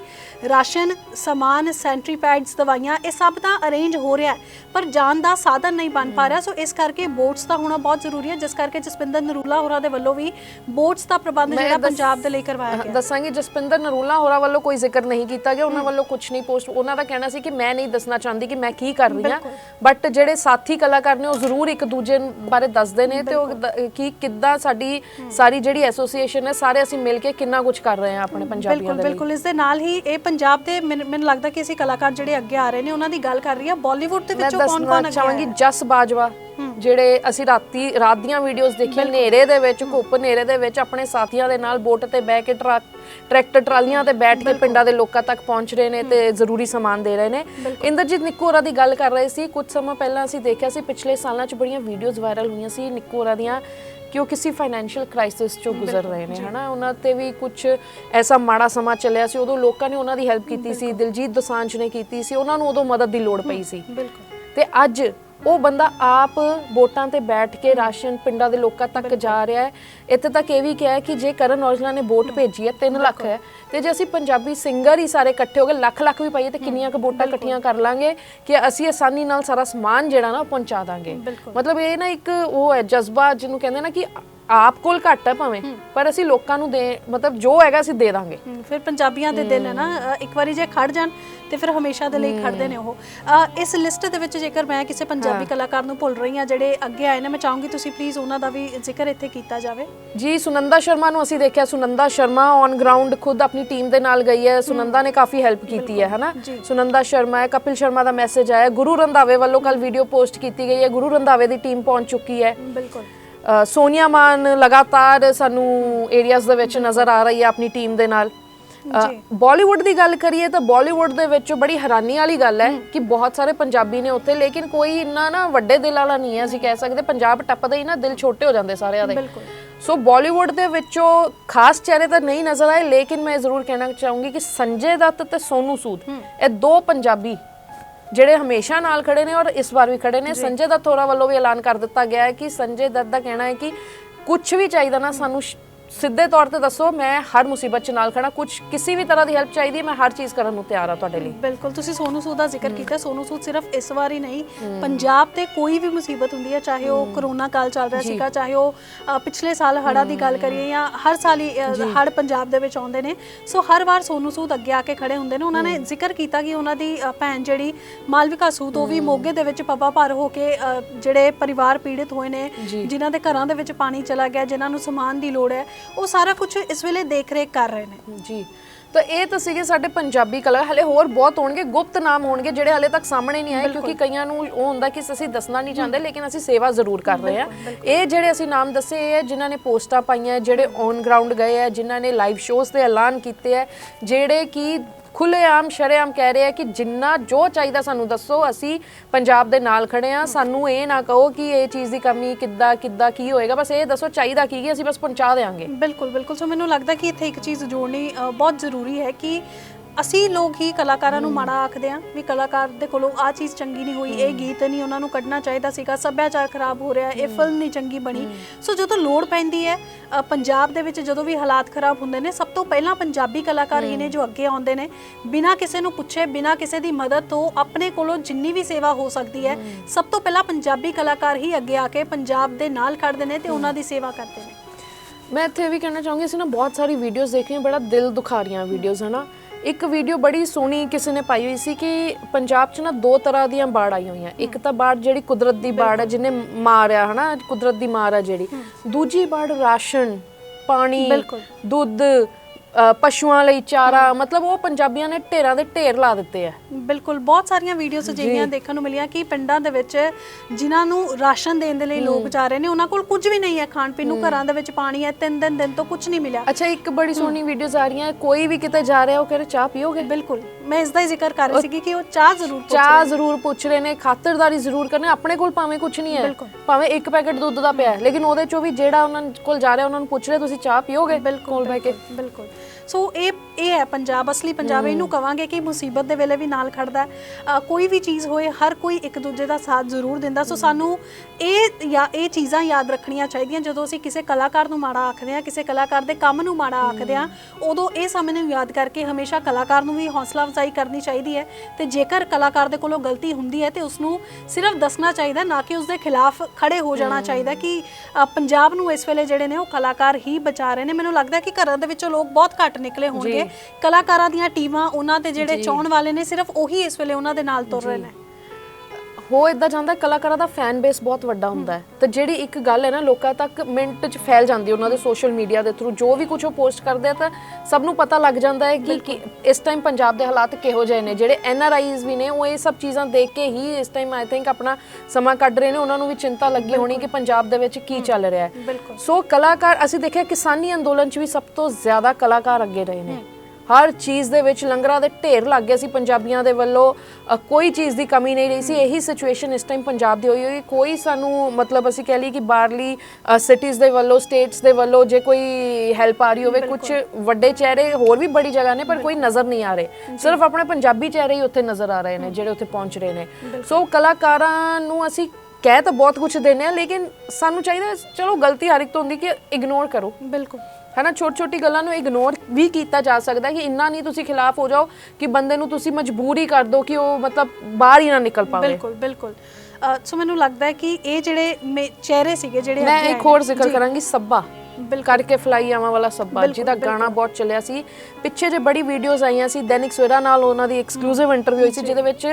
ਰਾਸ਼ਨ ਸਮਾਨ ਸੈਂਟਰੀ ਪੈਡਸ ਦਵਾਈਆਂ ਇਹ ਸਭ ਤਾਂ ਅਰੇਂਜ ਹੋ ਰਿਹਾ ਪਰ ਜਾਣ ਦਾ ਸਾਧਨ ਨਹੀਂ ਬਣ ਪਾ ਰਿਹਾ ਸੋ ਇਸ ਕਰਕੇ ਬੋਟਸ ਦਾ ਹੋਣਾ ਬਹੁਤ ਜ਼ਰੂਰੀ ਹੈ ਜਿਸ ਕਰਕੇ ਜਸਪਿੰਦਰ ਨਰੂਲਾ ਹੋਰਾਂ ਦੇ ਵੱਲੋਂ ਵੀ ਬੋਟਸ ਦਾ ਪ੍ਰਬੰਧ ਜਿਹੜਾ ਪੰਜਾਬ ਦੇ ਲਈ ਕਰਵਾਇਆ ਗਿਆ ਦੱਸਾਂਗੀ ਜਸਪਿੰਦਰ ਨਰੂਲਾ ਹੋਰਾਂ ਵੱਲੋਂ ਕੋਈ ਜ਼ਿਕਰ ਨਹੀਂ ਕੀਤਾ ਗਿਆ ਉਹਨਾਂ ਵੱਲੋਂ ਕੁਝ ਨਹੀਂ ਪੋਸਟ ਉਹਨਾਂ ਦਾ ਕਹਿਣਾ ਸੀ ਕਿ ਮੈਂ ਨਹੀਂ ਦੱਸਣਾ ਚਾਹੁੰਦੀ ਕਿ ਮੈਂ ਕੀ ਕਰ ਰਹੀ ਹਾਂ। ਬਟ ਜਿਹੜੇ ਸਾਥੀ ਕਲਾਕਾਰ ਨੇ ਉਹ ਜ਼ਰੂਰ ਇੱਕ ਦੂਜੇ ਬਾਰੇ ਦੱਸਦੇ ਨੇ ਤੇ ਉਹ ਕਿ ਕਿੱਦਾਂ ਸਾਡੀ ਸਾਰੀ ਜਿਹੜੀ ਐਸੋਸੀਏਸ਼ਨ ਹੈ ਸਾਰੇ ਅਸੀਂ ਮਿਲ ਕੇ ਕਿੰਨਾ ਕੁਝ ਕਰ ਰਹੇ ਹਾਂ ਆਪਣੇ ਪੰਜਾਬੀਆਂ ਬਿਲਕੁਲ ਦੇ ਲਈ। ਬਿਲਕੁਲ ਇਸ ਦੇ ਨਾਲ ਹੀ ਇਹ ਪੰਜਾਬ ਦੇ ਮੈਨੂੰ ਲੱਗਦਾ ਕਿ ਅਸੀਂ ਕਲਾਕਾਰ ਜਿਹੜੇ ਅੱਗੇ ਆ ਰਹੇ ਨੇ ਉਹਨਾਂ ਦੀ ਗੱਲ ਕਰ ਰਹੀ ਆ ਬਾਲੀਵੁੱਡ ਦੇ ਵਿੱਚੋਂ ਕੌਣ ਕੌਣ ਅੱਗੇ ਚਾਹਾਂਗੀ? ਜਸ ਬਾਜਵਾ। ਜਿਹੜੇ ਅਸੀਂ ਰਾਤੀ ਰਾਤ ਦੀਆਂ ਵੀਡੀਓਜ਼ ਦੇਖੀਆਂ ਨੇਰੇ ਦੇ ਵਿੱਚ ਘੁੱਪ ਨੇਰੇ ਦੇ ਵਿੱਚ ਆਪਣੇ ਸਾਥੀਆਂ ਦੇ ਨਾਲ ਬੋਟ ਤੇ ਬਹਿ ਕੇ ਟਰੱਕ ਟਰੈਕਟਰ ਟਰਾਲੀਆਂ ਤੇ ਬੈਠ ਕੇ ਪਿੰਡਾਂ ਦੇ ਲੋਕਾਂ ਤੱਕ ਪਹੁੰਚ ਰਹੇ ਨੇ ਤੇ ਜ਼ਰੂਰੀ ਸਮਾਨ ਦੇ ਰਹੇ ਨੇ। ਇੰਦਰਜੀਤ ਨਿੱਕੂ ਹੋਰਾਂ ਦੀ ਗੱਲ ਕਰ ਰਹੇ ਸੀ। ਕੁਝ ਸਮਾਂ ਪਹਿਲਾਂ ਅਸੀਂ ਦੇਖਿਆ ਸੀ ਪਿਛਲੇ ਸਾਲਾਂ 'ਚ ਬੜੀਆਂ ਵੀਡੀਓਜ਼ ਵਾਇਰਲ ਹੋਈਆਂ ਸੀ ਨਿੱਕੂ ਹੋਰਾਂ ਦੀਆਂ ਕਿ ਉਹ ਕਿਸੇ ਫਾਈਨੈਂਸ਼ੀਅਲ ਕ੍ਰਾਈਸਿਸ ਚੋਂ ਗੁਜ਼ਰ ਰਹੇ ਨੇ ਹਨਾ? ਉਹਨਾਂ ਤੇ ਵੀ ਕੁਝ ਐਸਾ ਮਾੜਾ ਸਮਾਂ ਚੱਲਿਆ ਸੀ। ਉਦੋਂ ਲੋਕਾਂ ਨੇ ਉਹਨਾਂ ਦੀ ਹੈਲਪ ਕੀਤੀ ਸੀ ਦਿਲਜੀਤ ਦੋਸਾਂਝ ਨੇ ਕੀਤੀ ਸੀ। ਉਹਨਾਂ ਨੂੰ ਉਦੋਂ ਮਦਦ ਦੀ ਲੋੜ ਪਈ ਸੀ। ਬਿਲਕੁਲ। ਤੇ ਅੱਜ ਉਹ ਬੰਦਾ ਆਪ ਵੋਟਾਂ ਤੇ ਬੈਠ ਕੇ ਰਾਸ਼ਨ ਪਿੰਡਾਂ ਦੇ ਲੋਕਾਂ ਤੱਕ ਜਾ ਰਿਹਾ ਹੈ। ਇੱਥੇ ਤੱਕ ਇਹ ਵੀ ਕਿਹਾ ਹੈ ਕਿ ਜੇ ਕਰਨ ਔਜਲਾ ਨੇ ਵੋਟ ਭੇਜੀ ਹੈ 3 ਲੱਖ ਹੈ। ਤੇ ਜੇ ਅਸੀਂ ਪੰਜਾਬੀ ਸਿੰਗਰ ਹੀ ਸਾਰੇ ਇਕੱਠੇ ਹੋ ਕੇ ਲੱਖ ਲੱਖ ਵੀ ਪਾਈਏ ਤੇ ਕਿੰਨੀਆਂ ਕੁ ਵੋਟਾਂ ਇਕੱਠੀਆਂ ਕਰ ਲਾਂਗੇ ਕਿ ਅਸੀਂ ਆਸਾਨੀ ਨਾਲ ਸਾਰਾ ਸਮਾਨ ਜਿਹੜਾ ਨਾ ਉਹ ਪਹੁੰਚਾ ਦਾਂਗੇ। ਮਤਲਬ ਇਹ ਨਾ ਇੱਕ ਉਹ ਹੈ ਜਜ਼ਬਾ ਜਿਹਨੂੰ ਕਹਿੰਦੇ ਨਾ ਕਿ ਆਪ ਕੋਲ ਘੱਟ ਹੈ ਭਾਵੇਂ ਪਰ ਅਸੀਂ ਲੋਕਾਂ ਨੂੰ ਦੇ ਮਤਲਬ ਜੋ ਹੈਗਾ ਅਸੀਂ ਦੇ ਦਾਂਗੇ। ਫਿਰ ਪੰਜਾਬੀਆਂ ਦੇ ਦਿਲ ਹੈ ਨਾ ਇੱਕ ਵਾਰੀ ਜੇ ਖੜ ਜਾਣ ਤੇ ਫਿਰ ਹਮੇਸ਼ਾ ਦੇ ਲਈ ਖੜਦੇ ਨੇ ਉਹ। ਇਸ ਲਿਸਟ ਦੇ ਵਿੱਚ ਜੇਕਰ ਮੈਂ ਕਿਸੇ ਪੰਜਾਬੀ ਕਲਾਕਾਰ ਨੂੰ ਭੁੱਲ ਰਹੀ ਹਾਂ ਜਿਹੜੇ ਅੱਗੇ ਆਏ ਨੇ ਮੈਂ ਚਾਹੂੰਗੀ ਤੁਸੀਂ ਪਲੀਜ਼ ਉਹਨਾਂ ਦਾ ਵੀ ਜ਼ਿਕਰ ਇੱਥੇ ਕੀਤਾ ਜਾਵੇ। ਜੀ ਸੁਨੰਦਾ ਸ਼ਰਮਾ ਨੂੰ ਅਸੀਂ ਦੇਖਿਆ ਸੁਨੰਦਾ ਸ਼ਰਮਾ ਔਨ ਗਰਾਊਂਡ ਖੁਦ ਆਪਣੀ ਟੀਮ ਦੇ ਨਾਲ ਗਈ ਹੈ। ਸੁਨੰਦਾ ਨੇ ਕਾਫੀ ਹੈਲਪ ਕੀਤੀ ਹੈ ਹਨਾ। ਸੁਨੰਦਾ ਸ਼ਰਮਾ ਹੈ ਕਪਿਲ ਸ਼ਰਮਾ ਦਾ ਮੈਸੇਜ ਆਇਆ ਗੁਰੂ ਰੰਧਾਵੇ ਵੱਲੋਂ ਕੱਲ ਵੀਡੀਓ ਪੋਸਟ ਕੀਤੀ ਗਈ ਹੈ। ਗੁਰੂ ਰੰਧਾਵੇ ਦੀ ਟੀਮ ਪਹੁੰਚ ਚੁੱਕੀ ਹੈ। ਬਿਲਕੁਲ। ਸੋਨੀਆ ਮਾਨ ਲਗਾਤਾਰ ਸਾਨੂੰ ਏਰੀਆਜ਼ ਦੇ ਵਿੱਚ ਨਜ਼ਰ ਆ ਰਹੀ ਹੈ ਆਪਣੀ ਟੀਮ ਦੇ ਨਾਲ। ਬਾਲੀਵੁੱਡ ਦੀ ਗੱਲ ਕਰੀਏ ਤਾਂ ਬਾਲੀਵੁੱਡ ਦੇ ਵਿੱਚ ਬੜੀ ਹੈਰਾਨੀ ਵਾਲੀ ਗੱਲ ਹੈ ਕਿ ਬਹੁਤ ਸਾਰੇ ਪੰਜਾਬੀ ਨੇ ਉੱਥੇ ਲੇਕਿਨ ਕੋਈ ਇੰਨਾ ਨਾ ਵੱਡੇ ਦਿਲ ਵਾਲਾ ਨਹੀਂ ਹੈ ਅਸੀਂ ਕਹਿ ਸਕਦੇ ਪੰਜਾਬ ਟੱਪਦੇ ਹੀ ਨਾ ਦਿਲ ਛੋਟੇ ਹੋ ਜਾਂਦੇ ਸਾਰਿਆਂ ਦੇ। ਬਿਲਕੁਲ। ਸੋ ਬਾਲੀਵੁੱਡ ਦੇ ਵਿੱਚੋਂ ਖਾਸ ਚਿਹਰੇ ਤਾਂ ਨਹੀਂ ਨਜ਼ਰ ਆਏ ਲੇਕਿਨ ਮੈਂ ਜ਼ਰੂਰ ਕਹਿਣਾ ਚਾਹੂੰਗੀ ਕਿ ਸੰਜੇ ਦੱਤ ਤੇ ਸੋਨੂ ਸੂਦ ਇਹ ਦੋ ਪੰਜਾਬੀ ਜਿਹੜੇ ਹਮੇਸ਼ਾ ਨਾਲ ਖੜੇ ਨੇ ਔਰ ਇਸ ਵਾਰ ਵੀ ਖੜੇ ਨੇ ਸੰਜੇ ਦੱਤ ਹੋਰਾਂ ਵੱਲੋਂ ਵੀ ਐਲਾਨ ਕਰ ਦਿੱਤਾ ਗਿਆ ਹੈ ਕਿ ਸੰਜੇ ਦੱਤ ਦਾ ਕਹਿਣਾ ਹੈ ਕਿ ਕੁਝ ਵੀ ਚਾਹੀਦਾ ਨਾ ਸਾਨੂੰ ਸਿੱਧੇ ਤੌਰ ਤੇ ਦੱਸੋ ਮੈਂ ਹਰ ਮੁਸੀਬਤ 'ਚ ਨਾਲ ਖੜਾ ਕੁਝ ਕਿਸੇ ਵੀ ਤਰ੍ਹਾਂ ਦੀ ਹੈਲਪ ਚਾਹੀਦੀ ਹੈ ਮੈਂ ਹਰ ਚੀਜ਼ ਕਰਨ ਨੂੰ ਤਿਆਰ ਹਾਂ ਤੁਹਾਡੇ ਲਈ। ਬਿਲਕੁਲ ਤੁਸੀਂ ਸੋਨੂ ਸੂਦ ਦਾ ਜ਼ਿਕਰ ਕੀਤਾ। ਸੋਨੂ ਸੂਦ ਸਿਰਫ ਇਸ ਵਾਰ ਹੀ। ਨਹੀਂ ਪੰਜਾਬ ਤੇ ਕੋਈ ਵੀ ਮੁਸੀਬਤ ਹੁੰਦੀ ਹੈ ਚਾਹੇ ਉਹ ਕਰੋਨਾ ਕਾਲ ਚੱਲ ਰਿਹਾ ਸੀਗਾ ਚਾਹੇ ਉਹ ਅ, ਪਿਛਲੇ ਸਾਲ ਹੜ੍ਹਾਂ ਦੀ ਗੱਲ ਕਰੀਏ ਜਾਂ ਹਰ ਸਾਲ ਹੀ ਅ, ਹੜ੍ਹ ਪੰਜਾਬ ਦੇ ਵਿੱਚ ਆਉਂਦੇ ਨੇ। ਸੋ ਹਰ ਵਾਰ ਸੋਨੂ ਸੂਦ ਅੱਗੇ ਆ ਕੇ ਖੜੇ ਹੁੰਦੇ ਨੇ। ਉਹਨਾਂ ਨੇ ਜ਼ਿਕਰ ਕੀਤਾ ਕਿ ਉਹਨਾਂ ਦੀ ਅ, ਭੈਣ ਜਿਹੜੀ ਮਾਲਵਿਕਾ ਸੂਦ ਉਹ ਵੀ ਮੋਗੇ ਦੇ ਵਿੱਚ ਪੱਬਾ ਭਰ ਹੋ ਕੇ ਅ, ਜਿਹੜੇ ਪਰਿਵਾਰ ਪੀੜਿਤ ਹੋਏ ਨੇ ਜੀ। ਜਿਨ੍ਹਾਂ ਦੇ ਘਰਾਂ ਦੇ ਵਿੱਚ ਪਾਣੀ ਚਲਾ ਗਿਆ ਜਿਨ੍ਹਾਂ ਨੂੰ ਸਮਾਨ ਦੀ ਲੋੜ ਹੈ ਉਹ ਸਾਰਾ ਕੁਝ ਇਸ ਵੇਲੇ ਦੇਖ ਰੇਖ ਕਰ ਰਹੇ ਨੇ। ਜੀ। ਤਾਂ ਇਹ ਤਾਂ ਸੀਗੇ ਸਾਡੇ ਪੰਜਾਬੀ ਕਲਾ। ਹਲੇ ਹੋਰ ਬਹੁਤ ਹੋਣਗੇ ਗੁਪਤ ਨਾਮ ਹੋਣਗੇ ਜਿਹੜੇ ਹਲੇ ਤੱਕ ਸਾਹਮਣੇ ਨਹੀਂ ਆਏ ਕਿਉਂਕਿ ਕਈਆਂ ਨੂੰ ਉਹ ਹੁੰਦਾ ਕਿ ਅਸੀਂ ਦੱਸਣਾ ਨਹੀਂ ਚਾਹੁੰਦੇ ਲੇਕਿਨ ਅਸੀਂ ਸੇਵਾ ਜ਼ਰੂਰ ਕਰ ਰਹੇ ਹਾਂ। ਇਹ ਜਿਹੜੇ ਅਸੀਂ ਨਾਮ ਦੱਸੇ ਇਹ ਜਿਨ੍ਹਾਂ ਨੇ ਪੋਸਟਾਂ ਪਾਈਆਂ ਜਿਹੜੇ ਔਨ ਗਰਾਊਂਡ ਗਏ ਆ ਜਿਨ੍ਹਾਂ ਨੇ ਲਾਈਵ ਸ਼ੋਜ਼ ਤੇ ਐਲਾਨ ਕੀਤੇ ਆ ਜਿਹੜੇ ਕਿ ਖੁੱਲੇਆਮ ਸ਼ਰੇਆਮ ਕਹਿ ਰਹੇ ਆ ਕਿ ਜਿੰਨਾ ਜੋ ਚਾਹੀਦਾ ਸਾਨੂੰ ਦੱਸੋ, ਅਸੀਂ ਪੰਜਾਬ ਦੇ ਨਾਲ ਖੜੇ ਆ। ਸਾਨੂੰ ਇਹ ਨਾ ਕਹੋ ਕਿ ਇਹ ਚੀਜ਼ ਦੀ ਕਮੀ ਕਿੱਦਾਂ ਕਿੱਦਾਂ, ਕੀ ਹੋਏਗਾ। ਬਸ ਇਹ ਦੱਸੋ ਚਾਹੀਦਾ ਕੀ ਹੈ, ਅਸੀਂ ਬਸ ਪਹੁੰਚਾ ਦੇਵਾਂਗੇ ਬਿਲਕੁਲ ਬਿਲਕੁਲ। ਸੋ ਮੈਨੂੰ ਲੱਗਦਾ ਕਿ ਇੱਥੇ ਇੱਕ ਚੀਜ਼ ਜੋੜਨੀ ਬਹੁਤ ਜ਼ਰੂਰੀ ਹੈ ਕਿ ਅਸੀਂ ਲੋਕ ਹੀ ਕਲਾਕਾਰਾਂ ਨੂੰ ਮਾੜਾ ਆਖਦੇ ਹਾਂ ਵੀ ਕਲਾਕਾਰ ਦੇ ਕੋਲੋਂ ਆ ਚੀਜ਼ ਚੰਗੀ ਨਹੀਂ ਹੋਈ ਇਹ ਗੀਤ ਨਹੀਂ ਉਹਨਾਂ ਨੂੰ ਕੱਢਣਾ ਚਾਹੀਦਾ ਸੀਗਾ ਸੱਭਿਆਚਾਰ ਖਰਾਬ ਹੋ ਰਿਹਾ ਇਹ ਫਿਲਮ ਨਹੀਂ ਚੰਗੀ ਬਣੀ। ਸੋ ਜਦੋਂ ਲੋੜ ਪੈਂਦੀ ਹੈ ਅ, ਪੰਜਾਬ ਦੇ ਵਿੱਚ ਜਦੋਂ ਵੀ ਹਾਲਾਤ ਖਰਾਬ ਹੁੰਦੇ ਨੇ ਸਭ ਤੋਂ ਪਹਿਲਾਂ ਪੰਜਾਬੀ ਕਲਾਕਾਰ ਹੀ ਨੇ ਜੋ ਅੱਗੇ ਆਉਂਦੇ ਨੇ। ਬਿਨਾਂ ਕਿਸੇ ਨੂੰ ਪੁੱਛੇ ਬਿਨਾਂ ਕਿਸੇ ਦੀ ਮਦਦ ਤੋਂ ਆਪਣੇ ਕੋਲੋਂ ਜਿੰਨੀ ਵੀ ਸੇਵਾ ਹੋ ਸਕਦੀ ਹੈ ਸਭ ਤੋਂ ਪਹਿਲਾਂ ਪੰਜਾਬੀ ਕਲਾਕਾਰ ਹੀ ਅੱਗੇ ਆ ਕੇ ਪੰਜਾਬ ਦੇ ਨਾਲ ਖੜਦੇ ਨੇ ਤੇ ਉਹਨਾਂ ਦੀ ਸੇਵਾ ਕਰਦੇ ਨੇ। ਮੈਂ ਇੱਥੇ ਵੀ ਕਹਿਣਾ ਚਾਹੂੰਗੀ ਅਸੀਂ ਨਾ ਬਹੁਤ ਸਾਰੀ ਵੀਡੀਓਜ਼ ਦੇਖੀਆਂ ਬੜਾ ਦਿਲ ਦੁਖਾ ਰਹੀਆਂ ਵੀਡੀਓਜ਼ ਹਨਾ? ਇੱਕ ਵੀਡੀਓ ਬੜੀ ਸੋਹਣੀ ਕਿਸੇ ਨੇ ਪਾਈ ਹੋਈ ਸੀ ਕਿ ਪੰਜਾਬ 'ਚ ਨਾ ਦੋ ਤਰ੍ਹਾਂ ਦੀਆਂ ਬਾੜ ਆਈਆਂ ਹੋਈਆਂ। ਇੱਕ ਤਾਂ ਬਾੜ ਜਿਹੜੀ ਕੁਦਰਤ ਦੀ ਬਾੜ ਹੈ ਜਿਹਨੇ ਮਾਰਿਆ ਹਨਾ ਕੁਦਰਤ ਦੀ ਮਾਰ ਹੈ ਜਿਹੜੀ। ਦੂਜੀ ਬਾੜ ਰਾਸ਼ਨ ਪਾਣੀ। ਦੁੱਧ ਅ, ਪਸ਼ੂਆਂ ਲਈ ਚਾਰਾ ਮਤਲਬ ਉਹ ਪੰਜਾਬੀਆਂ ਨੇ ਢੇਰਾਂ ਦੇ ਢੇਰ ਲਾ ਦਿੱਤੇ ਆ। ਬਿਲਕੁਲ ਬਹੁਤ ਸਾਰੀਆਂ ਵੀਡੀਓਜ਼ ਅਜਿਹੀਆਂ ਦੇਖਣ ਨੂੰ ਮਿਲੀਆਂ ਕਿ ਪਿੰਡਾਂ ਦੇ ਵਿੱਚ ਜਿਨ੍ਹਾਂ ਨੂੰ ਰਾਸ਼ਨ ਦੇਣ ਦੇ ਲਈ ਲੋਕ ਜਾ ਰਹੇ ਨੇ ਉਹਨਾਂ ਕੋਲ ਕੁਝ ਵੀ ਨਹੀਂ ਹੈ ਖਾਣ ਪੀਣ ਨੂੰ ਘਰਾਂ ਦੇ ਵਿੱਚ ਪਾਣੀ ਹੈ ਤਿੰਨ ਦਿਨ ਦਿਨ ਤੋਂ ਕੁਝ ਨਹੀਂ ਮਿਲਿਆ। ਅੱਛਾ ਇੱਕ ਬੜੀ ਸੋਹਣੀ ਵੀਡੀਓਜ਼ ਆ ਰਹੀਆਂ ਕੋਈ ਵੀ ਕਿਤੇ ਜਾ ਰਿਹਾ ਉਹ ਕਹ ਰਿਹਾ ਚਾਹ ਪੀਓਗੇ? ਬਿਲਕੁਲ ਮੈਂ ਇਸ ਦਾ ਹੀ ਜ਼ਿਕਰ ਕਰ ਰਹੀ ਸੀਗੀ ਕਿ ਉਹ ਚਾਹ ਜ਼ਰੂਰ ਪੁੱਛ ਚਾਹ ਜ਼ਰੂਰ ਪੁੱਛ ਰਹੇ ਨੇ ਖਾਤਰਦਾਰੀ ਜ਼ਰੂਰ ਕਰਨੇ ਆਪਣੇ ਕੋਲ ਭਾਵੇਂ ਕੁਝ ਨਹੀਂ ਹੈ ਬਿਲਕੁਲ। ਭਾਵੇਂ ਇੱਕ ਪੈਕੇਟ ਦੁੱਧ ਦਾ ਪਿਆ ਹੈ ਲੇਕਿਨ ਉਹਦੇ ਚੋਂ ਵੀ ਜਿਹੜਾ ਉਹਨਾਂ ਕੋਲ ਜਾ ਰਿਹਾ ਉਹਨਾਂ ਨੂੰ ਪੁੱਛ ਰਹੇ ਤੁਸੀਂ ਚਾਹ ਪੀਓਗੇ? ਬਿਲਕੁਲ ਕੋਲ ਬਹਿ ਕੇ। ਬਿਲਕੁਲ। ਸੋ ਇਹ ਇਹ ਹੈ ਪੰਜਾਬ ਅਸਲੀ ਪੰਜਾਬ ਇਹਨੂੰ ਕਵਾਂਗੇ ਕਿ ਮੁਸੀਬਤ ਦੇ ਵੇਲੇ ਵੀ ਨਾਲ ਖੜਦਾ ਕੋਈ ਵੀ ਚੀਜ਼ ਹੋਏ ਹਰ ਕੋਈ ਇੱਕ ਦੂਜੇ ਦਾ ਸਾਥ ਜ਼ਰੂਰ ਦਿੰਦਾ। ਸੋ ਸਾਨੂੰ ਇਹ ਜਾਂ ਇਹ ਚੀਜ਼ਾਂ ਯਾਦ ਰੱਖਣੀਆਂ ਚਾਹੀਦੀਆਂ। ਜਦੋਂ ਅਸੀਂ ਕਿਸੇ ਕਲਾਕਾਰ ਨੂੰ ਮਾੜਾ ਆਖਦੇ ਹਾਂ ਕਿਸੇ ਕਲਾਕਾਰ ਦੇ ਕੰਮ ਨੂੰ ਮਾੜਾ ਆਖਦੇ ਹਾਂ ਉਦੋਂ ਇਹ ਸਮੇਂ ਨੂੰ ਯਾਦ ਕਰਕੇ ਹਮੇਸ਼ਾ ਕਲਾਕਾਰ ਨੂੰ ਵੀ ਹੌਸਲਾ ਅਫਜ਼ਾਈ ਕਰਨੀ ਚਾਹੀਦੀ ਹੈ। ਤੇ ਜੇਕਰ ਕਲਾਕਾਰ ਦੇ ਕੋਲੋਂ ਗਲਤੀ ਹੁੰਦੀ ਹੈ ਤੇ ਉਸ ਨੂੰ ਸਿਰਫ ਦੱਸਣਾ ਚਾਹੀਦਾ ਨਾ ਕਿ ਉਸ ਦੇ ਖਿਲਾਫ ਖੜੇ ਹੋ ਜਾਣਾ ਚਾਹੀਦਾ ਕਿ ਪੰਜਾਬ ਨੂੰ ਇਸ ਵੇਲੇ ਜਿਹੜੇ ਨੇ ਉਹ ਕਲਾਕਾਰ ਹੀ ਬਚਾ ਰਹੇ ਨੇ। ਮੈਨੂੰ ਲੱਗਦਾ ਕਿ ਘਰਾਂ ਦੇ ਵਿੱਚੋਂ ਲੋਕ ਬਹੁਤ ਘੱਟ ਨਿਕਲੇ ਹੋਣਗੇ। ਕਲਾਕਾਰਾਂ ਦੀਆਂ ਟੀਮਾਂ ਉਹਨਾਂ ਦੇ ਜਿਹੜੇ ਚਾਹਣ ਵਾਲੇ ਨੇ ਸਿਰਫ ਉਹੀ ਇਸ ਵੇਲੇ ਉਹਨਾਂ ਦੇ ਨਾਲ ਤੁਰ ਰਹੇ ਨੇ। ਹੋ ਇਦਾਂ ਜਾਂਦਾ ਕਲਾਕਾਰਾਂ ਦਾ ਫੈਨ ਬੇਸ ਬਹੁਤ ਵੱਡਾ ਹੁੰਦਾ ਹੈ। ਤੇ ਜਿਹੜੀ ਇੱਕ ਗੱਲ ਹੈ ਨਾ ਲੋਕਾਂ ਤੱਕ ਮਿੰਟ 'ਚ ਫੈਲ ਜਾਂਦੀ ਹੈ ਉਹਨਾਂ ਦੇ ਸੋਸ਼ਲ ਮੀਡੀਆ ਦੇ ਥਰੂ ਜੋ ਵੀ ਕੁਝ ਉਹ ਪੋਸਟ ਕਰਦੇ ਆ ਤਾਂ ਸਭ ਨੂੰ ਪਤਾ ਲੱਗ ਜਾਂਦਾ ਹੈ ਕਿ ਇਸ ਟਾਈਮ ਪੰਜਾਬ ਦੇ ਹਾਲਾਤ ਕਿਹੋ ਜਿਹੇ ਨੇ। ਜਿਹੜੇ ਐਨ ਆਰ ਆਈਜ਼ ਵੀ ਨੇ ਉਹ ਇਹ ਸਭ ਚੀਜ਼ਾਂ ਦੇਖ ਕੇ ਹੀ ਇਸ ਟਾਈਮ ਆਈ ਥਿੰਕ ਆਪਣਾ ਸਮਾਂ ਕੱਢ ਰਹੇ ਨੇ। ਉਹਨਾਂ ਨੂੰ ਵੀ ਚਿੰਤਾ ਲੱਗੀ ਹੋਣੀ ਕਿ ਪੰਜਾਬ ਦੇ ਵਿੱਚ ਕੀ ਚੱਲ ਰਿਹਾ ਹੈ। ਸੋ ਕਲਾਕਾਰ ਅਸੀਂ ਦੇਖਿਆ ਕਿਸਾਨੀ ਅੰਦੋਲਨ 'ਚ ਵੀ ਸਭ ਤੋਂ ਜ਼ਿਆਦਾ ਕਲਾਕਾਰ ਅੱਗੇ ਰਹੇ ਨੇ। ਹਰ ਚੀਜ਼ ਦੇ ਵਿੱਚ ਲੰਗਰਾਂ ਦੇ ਢੇਰ ਲੱਗ ਗਏ ਸੀ ਪੰਜਾਬੀਆਂ ਦੇ ਵੱਲੋਂ ਕੋਈ ਚੀਜ਼ ਦੀ ਕਮੀ ਨਹੀਂ ਰਹੀ ਸੀ। ਇਹੀ ਸਿਚੁਏਸ਼ਨ ਇਸ ਟਾਈਮ ਪੰਜਾਬ ਦੀ ਹੋਈ ਹੋਈ ਕੋਈ ਸਾਨੂੰ ਮਤਲਬ ਅਸੀਂ ਕਹਿ ਲਈ ਕਿ ਬਾਹਰਲੀ ਸਿਟੀਜ਼ ਦੇ ਵੱਲੋਂ ਸਟੇਟਸ ਦੇ ਵੱਲੋਂ ਜੇ ਕੋਈ ਹੈਲਪ ਆ ਰਹੀ ਹੋਵੇ ਕੁਝ ਵੱਡੇ ਚਿਹਰੇ ਹੋਰ ਵੀ ਬੜੀ ਜਗ੍ਹਾ ਨੇ ਪਰ ਕੋਈ ਨਜ਼ਰ ਨਹੀਂ ਆ ਰਹੇ। ਸਿਰਫ ਆਪਣੇ ਪੰਜਾਬੀ ਚਿਹਰੇ ਹੀ ਉੱਥੇ ਨਜ਼ਰ ਆ ਰਹੇ ਨੇ ਜਿਹੜੇ ਉੱਥੇ ਪਹੁੰਚ ਰਹੇ ਨੇ। ਸੋ ਕਲਾਕਾਰਾਂ ਨੂੰ ਅਸੀਂ ਕਹਿ ਤਾਂ ਬਹੁਤ ਕੁਝ ਦਿੰਦੇ ਆ ਲੇਕਿਨ ਸਾਨੂੰ ਚਾਹੀਦਾ ਚਲੋ ਗਲਤੀ ਹਰ ਇੱਕ ਤੋਂ ਹੁੰਦੀ ਕਿ ਇਗਨੋਰ ਕਰੋ। ਬਿਲਕੁਲ। ਹੈ ਨਾ ਛੋਟੀ ਛੋਟੀ ਗੱਲਾਂ ਨੂੰ ਇਗਨੋਰ ਵੀ ਕੀਤਾ ਜਾ ਸਕਦਾ ਕਿ ਇੰਨਾ ਨਹੀਂ ਤੁਸੀਂ ਖਿਲਾਫ ਹੋ ਜਾਓ ਕਿ ਬੰਦੇ ਨੂੰ ਤੁਸੀਂ ਮਜਬੂਰ ਕਰ ਦਿਓ ਕਿ ਉਹ ਮਤਲਬ ਬਾਹਰ ਹੀ ਨਾ ਨਿਕਲ ਪਾਵੇ। ਬਿਲਕੁਲ ਬਿਲਕੁਲ। ਸੋ ਮੈਨੂੰ ਲੱਗਦਾ ਹੈ ਕਿ ਇਹ ਜਿਹੜੇ ਚਿਹਰੇ ਸੀਗੇ ਜਿਹੜੇ ਮੈਂ ਇੱਕ ਹੋਰ। ਜ਼ਿਕਰ ਕਰਾਂਗੀ ਸੱਬਾ। ਬਿਲਕੁਲ। ਕਰਕੇ ਫਲਾਈ ਆਵਾਂ ਵਾਲਾ ਸੱਬਾ ਜਿਹਦਾ ਗਾਣਾ ਬਹੁਤ ਚੱਲਿਆ ਸੀ। ਪਿੱਛੇ ਜੇ ਬੜੀ ਵੀਡੀਓਜ਼ ਆਈਆਂ ਸੀ ਦੈਨਿਕ ਸਵੇਰਾ ਨਾਲ ਉਹਨਾਂ ਦੀ ਐਕਸਕਲੂਸਿਵ ਇੰਟਰਵਿਊ ਹੋਈ ਸੀ ਜਿਹਦੇ ਵਿੱਚ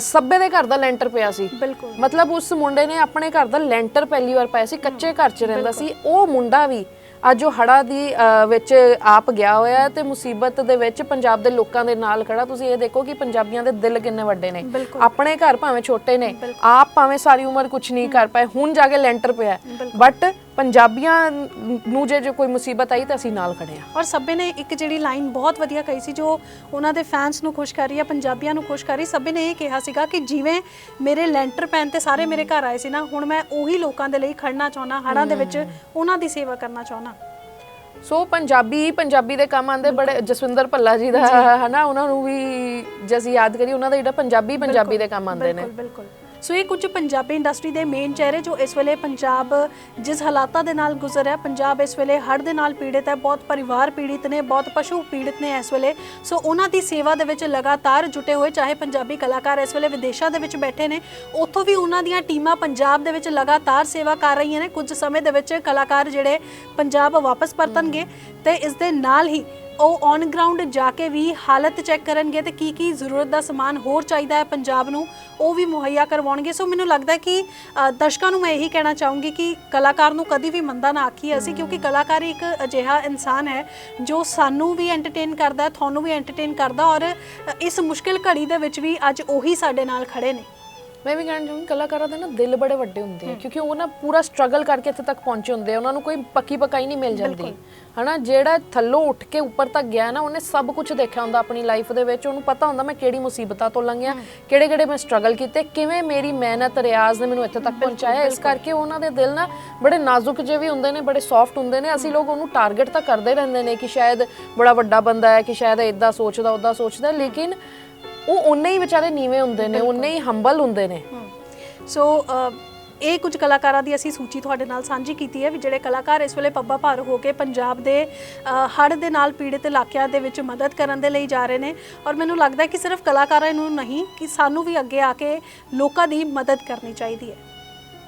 ਸੱਬੇ ਦੇ ਘਰ ਦਾ ਲੈਂਟਰ ਪਿਆ ਸੀ। ਬਿਲਕੁਲ। ਮਤਲਬ ਉਸ ਮੁੰਡੇ ਨੇ ਆਪਣੇ ਘਰ ਦਾ ਲੈਂਟਰ ਪਹਿਲੀ ਵਾਰ ਪਾਇਆ ਸੀ ਕੱਚੇ ਘਰ 'ਚ ਰਹਿੰਦਾ ਸੀ। ਉਹ ਮੁੰਡਾ ਵੀ ਅੱਜ ਉਹ ਹੜਾ ਦੀ ਵਿੱਚ ਆਪ ਗਿਆ ਹੋਇਆ ਹੈ ਤੇ ਮੁਸੀਬਤ ਦੇ ਵਿੱਚ ਪੰਜਾਬ ਦੇ ਲੋਕਾਂ ਦੇ ਨਾਲ ਖੜਾ ਤੁਸੀਂ ਇਹ ਦੇਖੋ ਕਿ ਪੰਜਾਬੀਆਂ ਦੇ ਦਿਲ ਕਿੰਨੇ ਵੱਡੇ ਨੇ। ਆਪਣੇ ਘਰ ਭਾਵੇਂ ਛੋਟੇ ਨੇ ਆਪ ਭਾਵੇਂ ਸਾਰੀ ਉਮਰ ਕੁਝ ਨਹੀਂ ਕਰ ਪਾਏ ਹੁਣ ਜਾ ਕੇ ਲੈਂਟਰ ਪਿਆ ਬਟ ਪੰਜਾਬੀਆਂ ਨੂੰ ਜੇ ਜੇ ਕੋਈ ਮੁਸੀਬਤ ਆਈ ਤਾਂ ਅਸੀਂ ਨਾਲ ਖੜੇ ਆ ਔਰ ਸੱਬੇ ਨੇ ਇੱਕ ਜਿਹੜੀ ਲਾਈਨ ਬਹੁਤ ਵਧੀਆ ਕਹੀ ਸੀ ਜੋ ਉਹਨਾਂ ਦੇ ਫੈਨਸ ਨੂੰ ਖੁਸ਼ ਕਰ ਰਹੀ ਹੈ ਪੰਜਾਬੀਆਂ ਨੂੰ ਖੁਸ਼ ਕਰ ਰਹੀ। ਸੱਬੇ ਨੇ ਇਹ ਕਿਹਾ ਸੀਗਾ ਕਿ ਜਿਵੇਂ ਮੇਰੇ ਲੈਂਟਰ ਪੈਨ ਤੇ ਸਾਰੇ ਮੇਰੇ ਘਰ ਆਏ ਸੀ ਨਾ ਹੁਣ ਮੈਂ ਉਹੀ ਲੋਕਾਂ ਦੇ ਲਈ ਖੜਨਾ ਚਾਹੁੰਦਾ ਹੜਾਂ ਦੇ ਵਿੱਚ ਉਹਨਾਂ ਦੀ ਸੇਵਾ ਕਰਨਾ ਚਾਹੁੰਦਾ। ਸੋ ਪੰਜਾਬੀ ਪੰਜਾਬੀ ਦੇ ਕੰਮ ਆਂਦੇ ਬੜੇ ਜਸਵਿੰਦਰ ਭੱਲਾ ਜੀ ਦਾ ਹਨਾ ਉਹਨਾਂ ਨੂੰ ਵੀ ਜੇ ਅਸੀਂ ਯਾਦ ਕਰੀਏ ਉਹਨਾਂ ਦਾ ਜਿਹੜਾ ਪੰਜਾਬੀ ਪੰਜਾਬੀ ਦੇ ਕੰਮ ਆਂਦੇ ਨੇ। ਬਿਲਕੁਲ ਬਿਲਕੁਲ। ਸੋ ਇਹ ਕੁਝ ਪੰਜਾਬੀ ਇੰਡਸਟਰੀ ਦੇ ਮੇਨ ਚਿਹਰੇ ਜੋ ਇਸ ਵੇਲੇ ਪੰਜਾਬ, ਜਿਸ ਹਾਲਾਤਾਂ ਦੇ ਨਾਲ ਗੁਜ਼ਰ ਰਿਹਾ, ਪੰਜਾਬ ਇਸ ਵੇਲੇ ਹੜ੍ਹ ਦੇ ਨਾਲ ਪੀੜਿਤ ਹੈ, ਬਹੁਤ ਪਰਿਵਾਰ ਪੀੜਿਤ ਨੇ, ਬਹੁਤ ਪਸ਼ੂ ਪੀੜਿਤ ਨੇ ਇਸ ਵੇਲੇ। ਸੋ ਉਹਨਾਂ ਦੀ ਸੇਵਾ ਦੇ ਵਿੱਚ ਲਗਾਤਾਰ ਜੁਟੇ ਹੋਏ, ਚਾਹੇ ਪੰਜਾਬੀ ਕਲਾਕਾਰ ਇਸ ਵੇਲੇ ਵਿਦੇਸ਼ਾਂ ਦੇ ਵਿੱਚ ਬੈਠੇ ਨੇ, ਉੱਥੋਂ ਵੀ ਉਹਨਾਂ ਦੀਆਂ ਟੀਮਾਂ ਪੰਜਾਬ ਦੇ ਵਿੱਚ ਲਗਾਤਾਰ ਸੇਵਾ ਕਰ ਰਹੀਆਂ ਨੇ। ਕੁਝ ਸਮੇਂ ਦੇ ਵਿੱਚ ਕਲਾਕਾਰ ਜਿਹੜੇ ਪੰਜਾਬ ਵਾਪਸ ਪਰਤਣਗੇ ਤੇ ਇਸ ਦੇ ਨਾਲ ਹੀ ਉਹ ਔਨ ਗਰਾਊਂਡ ਜਾ ਕੇ ਵੀ ਹਾਲਤ ਚੈੱਕ ਕਰਨਗੇ ਤੇ ਕੀ ਕੀ ਜ਼ਰੂਰਤ ਦਾ ਸਮਾਨ ਹੋਰ ਚਾਹੀਦਾ ਹੈ ਪੰਜਾਬ ਨੂੰ ਉਹ ਵੀ ਮੁਹੱਈਆ ਕਰਵਾਉਣਗੇ। ਸੋ ਮੈਨੂੰ ਲੱਗਦਾ ਕਿ ਅ, ਦਰਸ਼ਕਾਂ ਨੂੰ ਮੈਂ ਇਹੀ ਕਹਿਣਾ ਚਾਹੂੰਗੀ ਕਿ ਕਲਾਕਾਰ ਨੂੰ ਕਦੀ ਵੀ ਮੰਦਾ ਨਾ ਆਖੀਏ ਅਸੀਂ ਕਿਉਂਕਿ ਕਲਾਕਾਰ ਇੱਕ ਅਜਿਹਾ ਇਨਸਾਨ ਹੈ ਜੋ ਸਾਨੂੰ ਵੀ ਐਂਟਰਟੇਨ ਕਰਦਾ ਹੈ ਤੁਹਾਨੂੰ ਵੀ ਐਂਟਰਟੇਨ ਕਰਦਾ ਔਰ ਇਸ ਮੁਸ਼ਕਿਲ ਘੜੀ ਦੇ ਵਿੱਚ ਵੀ ਅੱਜ ਉਹੀ ਸਾਡੇ ਨਾਲ ਖੜੇ ਨੇ। ਮੈਂ ਵੀ ਕਹਿਣਾ ਚਾਹੁੰਦੀ ਕਲਾਕਾਰਾਂ ਦੇ ਨਾ ਦਿਲ ਬੜੇ ਵੱਡੇ ਹੁੰਦੇ ਆ ਕਿਉਂਕਿ ਉਹ ਨਾ ਪੂਰਾ ਸਟਰਗਲ ਕਰਕੇ ਇੱਥੇ ਤੱਕ ਪਹੁੰਚੇ ਹੁੰਦੇ ਆ ਉਹਨਾਂ ਨੂੰ ਕੋਈ ਪੱਕੀ ਪਕਾਈ ਨਹੀਂ ਮਿਲ ਜਾਂਦੀ। ਹਨਾ ਜਿਹੜਾ ਥੱਲੋਂ ਉੱਠ ਕੇ ਉੱਪਰ ਤੱਕ ਗਿਆ ਨਾ ਉਹਨੇ ਸਭ ਕੁਝ ਦੇਖਿਆ ਹੁੰਦਾ ਆਪਣੀ ਲਾਈਫ ਦੇ ਵਿੱਚ ਉਹਨੂੰ ਪਤਾ ਹੁੰਦਾ ਮੈਂ ਕਿਹੜੀ ਮੁਸੀਬਤਾਂ ਤੋਂ ਲੰਘਿਆ ਕਿਹੜੇ ਕਿਹੜੇ ਮੈਂ ਸਟਰਗਲ ਕੀਤੇ ਕਿਵੇਂ ਮੇਰੀ ਮਿਹਨਤ ਰਿਆਜ਼ ਨੇ ਮੈਨੂੰ ਇੱਥੇ ਤੱਕ ਪਹੁੰਚਾਇਆ। ਇਸ ਕਰਕੇ ਉਹਨਾਂ ਦੇ ਦਿਲ ਨਾ ਬੜੇ ਨਾਜ਼ੁਕ ਜਿਹੇ ਵੀ ਹੁੰਦੇ ਨੇ ਬੜੇ ਸੌਫਟ ਹੁੰਦੇ ਨੇ। ਅਸੀਂ ਲੋਕ ਉਹਨੂੰ ਟਾਰਗੇਟ ਤਾਂ ਕਰਦੇ ਰਹਿੰਦੇ ਨੇ ਕਿ ਸ਼ਾਇਦ ਬੜਾ ਵੱਡਾ ਬੰਦਾ ਹੈ ਕਿ ਸ਼ਾਇਦ ਇਦਾਂ ਸੋਚਦਾ ਉਦਾਂ ਸੋਚਦਾ ਲੇਕਿਨ ਉਹ ਉਨੇ ਹੀ ਵਿਚਾਰੇ ਨੀਵੇਂ ਹੁੰਦੇ ਨੇ ਉਨੇ ਹੀ ਹੰਬਲ ਹੁੰਦੇ ਨੇ। ਸੋ ਇਹ ਕੁਝ ਕਲਾਕਾਰਾਂ ਦੀ ਅਸੀਂ ਸੂਚੀ ਤੁਹਾਡੇ ਨਾਲ ਸਾਂਝੀ ਕੀਤੀ ਹੈ ਵੀ ਜਿਹੜੇ ਕਲਾਕਾਰ ਇਸ ਵੇਲੇ ਪੱਬਾ ਭਾਰ ਹੋ ਕੇ ਪੰਜਾਬ ਦੇ ਅ, ਹੜ੍ਹ ਦੇ ਨਾਲ ਪੀੜਿਤ ਇਲਾਕਿਆਂ ਦੇ ਵਿੱਚ ਮਦਦ ਕਰਨ ਦੇ ਲਈ ਜਾ ਰਹੇ ਨੇ ਔਰ ਮੈਨੂੰ ਲੱਗਦਾ ਕਿ ਸਿਰਫ ਕਲਾਕਾਰਾਂ ਨੂੰ ਨਹੀਂ ਕਿ ਸਾਨੂੰ ਵੀ ਅੱਗੇ ਆ ਕੇ ਲੋਕਾਂ ਦੀ ਮਦਦ ਕਰਨੀ ਚਾਹੀਦੀ ਹੈ।